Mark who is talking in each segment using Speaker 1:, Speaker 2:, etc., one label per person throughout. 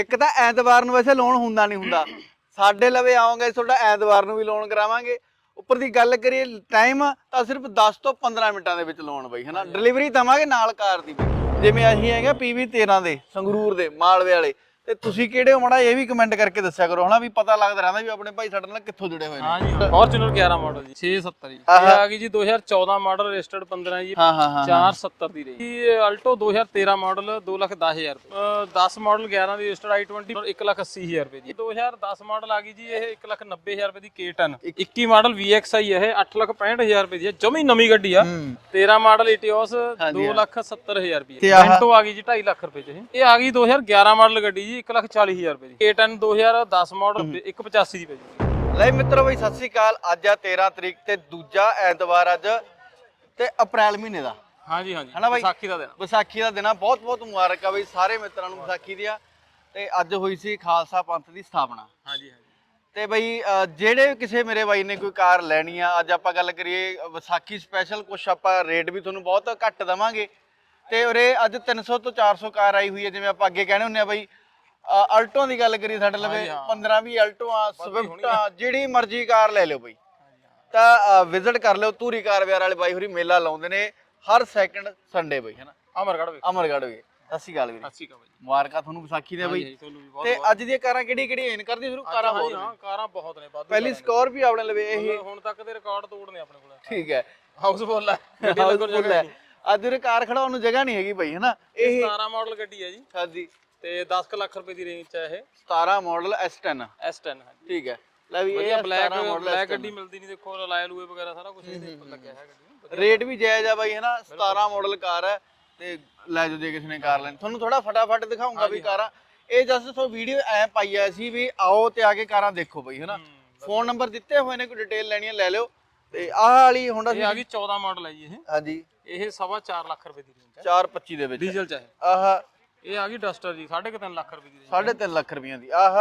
Speaker 1: ਇੱਕ ਤਾਂ ਐਤਵਾਰ ਨੂੰ ਵੈਸੇ ਲੋਨ ਹੁੰਦਾ ਨਹੀਂ ਹੁੰਦਾ। ਸਾਡੇ ਲਵੇ ਆਓਗੇ ਤੁਹਾਡਾ ਐਤਵਾਰ ਨੂੰ ਵੀ ਲੋਨ ਕਰਾਵਾਂਗੇ। ਉੱਪਰ ਦੀ ਗੱਲ ਕਰੀਏ ਟਾਈਮ ਤਾਂ ਸਿਰਫ 10 ਤੋਂ 15 ਮਿੰਟਾਂ ਦੇ ਵਿੱਚ ਲੋਨ ਬਈ ਹਨਾ? ਡਿਲੀਵਰੀ ਦਵਾਂਗੇ ਨਾਲ ਕਾਰ ਦੀ। ਜਿਵੇਂ ਅਸੀਂ ਹੈਗਾ ਪੀਵੀ 13 ਦੇ ਸੰਗਰੂਰ ਦੇ ਮਾਲਵੇ ਵਾਲੇ। ਤੇ ਤੁਸੀਂ ਕਿਹੜੇ ਹੋ? ਮਾੜਾ ਇਹ ਵੀ ਕਮੈਂਟ ਕਰਕੇ ਦੱਸਿਆ ਕਰੋ। ਹਨਾ ਵੀ ਪਤਾ ਲੱਗਦਾ ਰਹਿੰਦਾ ਵੀ ਆਪਣੇ ਭਾਈ ਸਾਡੇ ਨਾਲ ਕਿੱਥੋਂ ਜੁੜੇ ਹੋਏ ਨੇ।
Speaker 2: ਹਾਂ। ਜੀ ਫੋਰਚੂਨਰ 11 ਮਾਡਲ ਜੀ। 670 ਜੀ। ਇਹ ਆ ਗਈ ਜੀ 2014 ਮਾਡਲ ਰਜਿਸਟਰਡ 15 ਜੀ।
Speaker 1: ਹਾਂ ਹਾਂ ਹਾਂ
Speaker 2: 470 ਦੀ ਰਹੀ। ਇਹ ਅਲਟੋ 2013 ਮਾਡਲ 210000 ਰੁਪਏ। ਅਹ 10 ਮਾਡਲ 11 ਦੀ ਰਜਿਸਟਰਡ i20 180000 ਰੁਪਏ ਦੀ। 2010 ਮਾਡਲ ਆ ਗਈ ਜੀ ਇਹ 190000 ਰੁਪਏ ਦੀ K10 21 ਮਾਡਲ VXI ਇਹ 865000 ਰੁਪਏ ਦੀ ਹੈ ਜਮੀ ਨਵੀਂ ਗੱਡੀ ਆ।
Speaker 1: ਹੂੰ।
Speaker 2: 13 ਮਾਡਲ Etios
Speaker 1: ਹਾਂਜੀ,
Speaker 2: 270000 ਰੁਪਏ ਮੈਂਟੋ ਆ ਗਈ ਜੀ 2.5 ਲੱਖ ਰੁਪਏ ਚ ਇਹ। ਆ ਗਈ 2011 ਮਾਡਲ ਗੱਡੀ ਜੀ। 140000 ਰੁਪਏ ਦੀ K10 2010 ਮਾਡਲ 185 ਦੀ ਪੈ ਜੂਗੀ
Speaker 1: ਲੈ ਮਿੱਤਰੋ ਬਈ ਸਤਿ ਸ੍ਰੀ ਅਕਾਲ। ਅੱਜ ਆ 13 ਤਰੀਕ ਤੇ ਦੂਜਾ ਐਤਵਾਰ ਅੱਜ ਤੇ ਅਪ੍ਰੈਲ ਮਹੀਨੇ ਦਾ।
Speaker 2: ਹਾਂਜੀ ਹਾਂਜੀ।
Speaker 1: ਹਨਾ ਬਾਈ?
Speaker 2: ਵਿਸਾਖੀ ਦਾ ਦਿਨ।
Speaker 1: ਵਿਸਾਖੀ ਦਾ ਦਿਨ ਆ। ਬਹੁਤ ਬਹੁਤ ਮੁਬਾਰਕ ਆ ਬਈ ਸਾਰੇ ਮਿੱਤਰਾਂ ਨੂੰ ਵਿਸਾਖੀ ਦੀਆਂ ਤੇ ਅੱਜ ਹੋਈ ਸੀ ਖਾਲਸਾ ਪੰਥ ਦੀ ਸਥਾਪਨਾ।
Speaker 2: ਹਾਂਜੀ ਹਾਂਜੀ।
Speaker 1: ਤੇ ਬਈ ਜਿਹੜੇ ਕਿਸੇ ਮੇਰੇ ਬਾਈ ਨੇ ਕੋਈ ਕਾਰ ਲੈਣੀ ਆ ਅੱਜ ਆਪਾਂ ਗੱਲ ਕਰੀਏ ਵਿਸਾਖੀ ਸਪੈਸ਼ਲ ਕੁਛ ਆਪਾਂ ਰੇਟ ਵੀ ਤੁਹਾਨੂੰ ਬਹੁਤ ਘੱਟ ਦਵਾਂਗੇ। ਤੇ ਉਰੇ ਅੱਜ 300 ਤੋਂ 400 ਕਾਰ ਆਈ ਹੋਈ ਹੈ ਜਿਵੇਂ ਆਪਾਂ ਅੱਗੇ ਕਹਿੰਦੇ ਹੁੰਦੇ ਆ ਬਈ ਅ, ਅਲਟੋ ਦੀ ਗੱਲ ਕਰੀਏ ਸਾਡੇ ਲਵੇ 15 20 ਅਲਟੋ ਆ ਸਵਿਫਟ ਆ। ਜਿਹੜੀ ਮਰਜ਼ੀ ਕਾਰ ਲੈ ਲਿਓ ਬਈ। ਤਾਂ ਵਿਜ਼ਿਟ ਕਰ ਲਿਓ ਧੂਰੀ ਕਾਰ ਵਿਆਰ ਵਾਲੇ ਬਾਈ ਹੋਰੀ ਮੇਲਾ ਲਾਉਂਦੇ ਨੇ ਹਰ ਸੈਕਿੰਡ ਸੰਡੇ ਬਈ ਹੈਨਾ?
Speaker 2: ਅਮਰਗੜ੍ਹ ਵੇ।
Speaker 1: ਅਮਰਗੜ੍ਹ ਵੀ। ਸਤਿ ਸ਼੍ਰੀ ਅਕਾਲ ਵੀਰੇ।
Speaker 2: ਅੱਛੀ ਕਾ ਬਾਈ
Speaker 1: ਮੁਬਾਰਕਾਂ ਤੁਹਾਨੂੰ ਵਿਸਾਖੀ ਦੇ ਬਈ।
Speaker 2: ਹਾਂਜੀ ਤੁਹਾਨੂੰ ਵੀ ਬਹੁਤ
Speaker 1: ਤੇ ਅੱਜ ਦੀਆਂ ਕਾਰਾਂ ਕਿਹੜੀ ਕਿਹੜੀ ਇਨ ਕਰਦੀ ਸ਼ੁਰੂ? ਕਾਰਾਂ ਹੋਰ
Speaker 2: ਹਾਂ ਕਾਰਾਂ ਬਹੁਤ ਨੇ ਵਾਧੂ
Speaker 1: ਪਹਿਲੀ ਸਕੋਰਪੀਓ ਆਪਣੇ ਲਵੇ ਇਹ।
Speaker 2: ਕਾਰਾਂ। ਹੁਣ ਤੱਕ ਦੇ ਰਿਕਾਰਡ ਤੋੜਨੇ ਆਪਣੇ ਕੋਲ।
Speaker 1: ਠੀਕ ਹੈ।
Speaker 2: ਹੈ
Speaker 1: ਹੈ। ਅੱਜ ਉਰੇ ਕਾਰ ਖੜਾਉਣ ਨੂੰ ਜਗ੍ਹਾ ਨਹੀਂ ਹੈਗੀ ਭਾਈ ਹੈਨਾ? ਇਹ
Speaker 2: 17 ਮਾਡਲ ਗੱਡੀ ਹੈ ਜੀ।
Speaker 1: ਹਾਂਜੀ।
Speaker 2: ਤੇ 10 ਲੱਖ ਰੁਪਏ ਦੀ ਰੇਂਜ ਚ ਹੈ ਇਹ।
Speaker 1: 17 ਮਾਡਲ S10
Speaker 2: S10 ਹੈ
Speaker 1: ਠੀਕ ਹੈ। ਲੈ ਵੀ ਇਹ
Speaker 2: ਵਧੀਆ ਬਲੈਕ
Speaker 1: 17 ਮਾਡਲ
Speaker 2: ਬਲੈਕ ਗੱਡੀ ਮਿਲਦੀ ਨਹੀਂ ਦੇਖੋ ਲਾਇਲ ਲੂਏ ਵਗੈਰਾ ਸਾਰਾ ਕੁਝ ਇਹਦੇ ਉੱਪਰ ਲੱਗਿਆ ਹੈ ਗੱਡੀ। ਨੂੰ
Speaker 1: ਰੇਟ ਵੀ ਜਾਇਜ਼ ਆ ਬਾਈ ਹੈਨਾ 17 ਮਾਡਲ ਕਾਰ ਹੈ ਤੇ ਲੈ ਜਾਓ ਜੇ ਕਿਸੇ ਨੇ ਕਾਰ ਲੈਣੀ। ਤੁਹਾਨੂੰ ਥੋੜਾ ਫਟਾਫਟ ਦਿਖਾਉਂਗਾ ਵੀ ਕਾਰਾਂ। ਇਹ ਜਸਟ ਸੋ ਵੀਡੀਓ ਐ ਪਾਈ ਆ ਸੀ ਵੀ ਆਓ ਤੇ ਆ ਕੇ ਕਾਰਾਂ ਦੇਖੋ ਬਈ ਹੈਨਾ ਫੋਨ ਨੰਬਰ ਦਿੱਤੇ ਹੋਏ ਨੇ ਕੋਈ ਡਿਟੇਲ ਲੈਣੀ ਹੈ ਲੈ ਲਿਓ। ਤੇ ਆਹ ਵਾਲੀ ਹੋਂਡਾ
Speaker 2: ਇਹ ਆ ਗਈ 14 ਮਾਡਲ ਹੈ ਜੀ ਇਹ।
Speaker 1: ਹਾਂਜੀ।
Speaker 2: ਇਹ ਸਵਾ 4 ਲੱਖ ਰੁਪਏ ਦੀ ਰੇਂਜ ਹੈ
Speaker 1: 425 ਦੇ ਵਿੱਚ
Speaker 2: ਡੀਜ਼ਲ ਚ ਹੈ
Speaker 1: ਆਹ
Speaker 2: ਇਹ ਆ ਗਈ ਡਸਟਰ ਜੀ 3.5 ਲੱਖ ਰੁਪਏ ਦੀ range।
Speaker 1: 3.5 ਲੱਖ ਰੁਪਈਆਂ ਦੀ ਆਹ।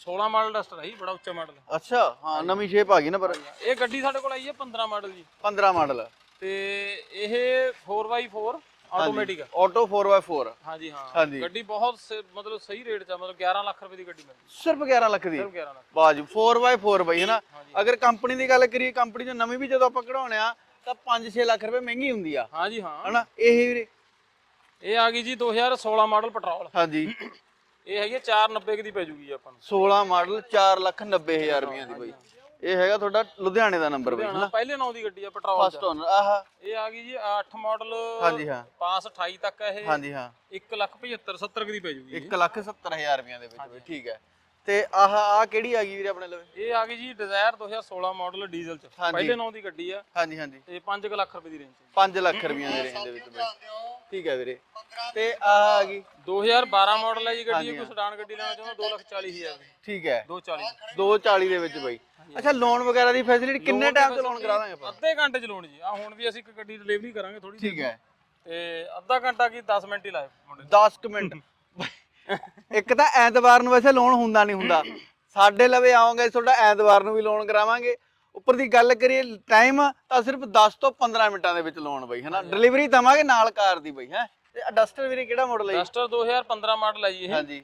Speaker 2: 16 ਮਾਡਲ ਡਸਟਰ ਹੈ ਜੀ ਬੜਾ ਉੱਚਾ ਮਾਡਲ
Speaker 1: ਅੱਛਾ ਹਾਂ ਨਵੀਂ ਸ਼ੇਪ ਆ ਗਈ ਨਾ ਪਰ।
Speaker 2: ਇਹ ਗੱਡੀ ਸਾਡੇ ਕੋਲ ਆਈ ਹੈ 15 ਮਾਡਲ ਜੀ।
Speaker 1: 15 ਮਾਡਲ।
Speaker 2: ਤੇ ਇਹ 4x4 ਆਟੋਮੈਟਿਕ
Speaker 1: ਆਟੋ 4x4
Speaker 2: ਹਾਂਜੀ ਹਾਂ।
Speaker 1: ਹਾਂਜੀ।
Speaker 2: ਗੱਡੀ ਬਹੁਤ ਮਤਲਬ ਸਹੀ ਰੇਟ 'ਚ ਆ, ਮਤਲਬ 11 ਲੱਖ ਰੁਪਏ ਦੀ ਗੱਡੀ ਮਿਲਦੀ।
Speaker 1: ਸਿਰਫ 11 ਲੱਖ ਦੀ?
Speaker 2: ਸਿਰਫ 11 ਲੱਖ।
Speaker 1: ਬਾਜੂ 4x4 ਬਈ ਹੈਨਾ ਅਗਰ ਕੰਪਨੀ ਦੀ ਗੱਲ ਕਰੀਏ ਕੰਪਨੀ ਚ ਨਵੀਂ ਵੀ ਜਦੋਂ ਆਪਾਂ ਕਢਾਉਣੇ ਆ ਤਾਂ 5-6 ਲੱਖ ਰੁਪਏ ਮਹਿੰਗੀ ਹੁੰਦੀ ਆ।
Speaker 2: ਹਾਂਜੀ ਹਾਂ।
Speaker 1: ਹਨਾ ਇਹ ਵੀਰੇ
Speaker 2: ਇਹ ਆ ਗਈ ਜੀ 2016 ਮਾਡਲ ਪੈਟਰੋਲ।
Speaker 1: ਹਾਂਜੀ।
Speaker 2: ਇਹ ਹੈਗੀ 490 ਕੁ ਦੀ ਪੈ ਜੂਗੀ ਆਪਾਂ ਨੂੰ।
Speaker 1: 16 ਮਾਡਲ 4 ਲੱਖ 90 ਹਜ਼ਾਰ ਰੁਪਈਆਂ ਦੀ ਬਈ। ਇਹ ਹੈਗਾ ਤੁਹਾਡਾ ਲੁਧਿਆਣੇ ਦਾ ਨੰਬਰ ਬਈ
Speaker 2: ਹਣਾ ਪਹਿਲੇ ਨਾਂ ਦੀ ਗੱਡੀ ਆ ਪੈਟਰੋਲ
Speaker 1: ਫਸਟ ਓਨਰ ਆਹ।
Speaker 2: ਇਹ ਆ ਗਈ ਜੀ 8 ਮਾਡਲ
Speaker 1: ਹਾਂਜੀ ਹਾਂ।
Speaker 2: ਪਾਸ 28 ਤੱਕ ਇਹ।
Speaker 1: ਹਾਂਜੀ ਹਾਂ।
Speaker 2: 1 ਲੱਖ 75 70 ਕੁ ਦੀ ਪੈ ਜੂਗੀ
Speaker 1: 1 ਲੱਖ 70 ਹਜ਼ਾਰ ਰੁਪਈਆਂ ਦੇ ਵਿੱਚ ਬਈ ਠੀਕ ਹੈ। ਤੇ ਆਹ ਆ ਕਿਹੜੀ ਆ ਗਈ ਵੀਰੇ ਆਪਣੇ ਲਵੇ?
Speaker 2: ਇਹ ਆ ਗਈ ਜੀ ਡਿਜ਼ਾਇਰ 2016 ਮਾਡਲ ਡੀਜ਼ਲ ਚ।
Speaker 1: ਹਾਂਜੀ।
Speaker 2: ਪਹਿਲੇ ਨਾਂ ਦੀ ਗੱਡੀ ਆ।
Speaker 1: ਹਾਂਜੀ ਹਾਂਜੀ।
Speaker 2: ਤੇ 5 ਲੱਖ ਰੁਪਏ ਦੀ ਰੇਂਜ 'ਚ
Speaker 1: 5 ਲੱਖ ਰੁਪਈਆਂ ਦੇ ਰੇਂਜ ਦੇ ਵਿੱਚ ਬਈ। ਠੀਕ ਹੈ ਵੀਰੇ। ਤੇ ਆਹ ਆ ਗਈ।
Speaker 2: 2012 ਮਾਡਲ ਹੈ ਜੀ ਗੱਡੀ ਇਹ ਕੋਈ ਸਡਾਨ ਗੱਡੀ ਲੈਣਾ ਚਾਹੁੰਦਾ 2 ਲੱਖ 40 ਹਜ਼ਾਰ ਦੀ।
Speaker 1: ਠੀਕ ਹੈ।
Speaker 2: 240
Speaker 1: 240 ਦੇ ਵਿੱਚ ਬਈ। ਅੱਛਾ ਲੋਨ ਵਗੈਰਾ ਦੀ ਫੈਸਿਲਿਟੀ ਕਿੰਨੇ ਟਾਈਮ ਤੇ ਲੋਨ ਕਰਾ ਦਾਂਗੇ ਆਪਾਂ?
Speaker 2: ਅੱਧੇ ਘੰਟੇ ਚ ਲੋਣ ਜੀ। ਆ ਹੁਣ ਵੀ ਅਸੀਂ ਇੱਕ ਗੱਡੀ ਡਿਲੀਵਰੀ ਕਰਾਂਗੇ ਥੋੜੀ
Speaker 1: ਠੀਕ ਹੈ।
Speaker 2: ਤੇ ਅੱਧਾ ਘੰਟਾ ਕੀ 10 ਮਿੰਟ ਹੀ ਲਾਏ ਮੁੰਡੇ
Speaker 1: 10 ਕੁ ਮਿੰਟ। ਇੱਕ ਤਾਂ ਐਤਵਾਰ ਨੂੰ ਵੈਸੇ ਲੋਨ ਹੁੰਦਾ ਨਹੀਂ ਹੁੰਦਾ। ਸਾਡੇ ਲਵੇ ਆਓਗੇ ਤੁਹਾਡਾ ਐਤਵਾਰ ਨੂੰ ਵੀ ਲੋਨ ਕਰਾਵਾਂਗੇ। ਉੱਪਰ ਦੀ ਗੱਲ ਕਰੀਏ ਟਾਈਮ ਤਾਂ ਸਿਰਫ 10 ਤੋਂ 15 ਮਿੰਟਾਂ ਦੇ ਵਿੱਚ ਲੋਨ ਬਈ ਹਨਾ? ਡਿਲੀਵਰੀ ਦਵਾਂਗੇ ਨਾਲ ਕਾਰ ਦੀ ਬਈ ਹੈ? ਤੇ ਡਸਟਰ ਵੀਰੇ ਕਿਹੜਾ ਮਾਡਲ ਹੈ?
Speaker 2: ਡਸਟਰ 2015 ਮਾਡਲ ਹੈ ਜੀ ਇਹ।
Speaker 1: ਹਾਂਜੀ।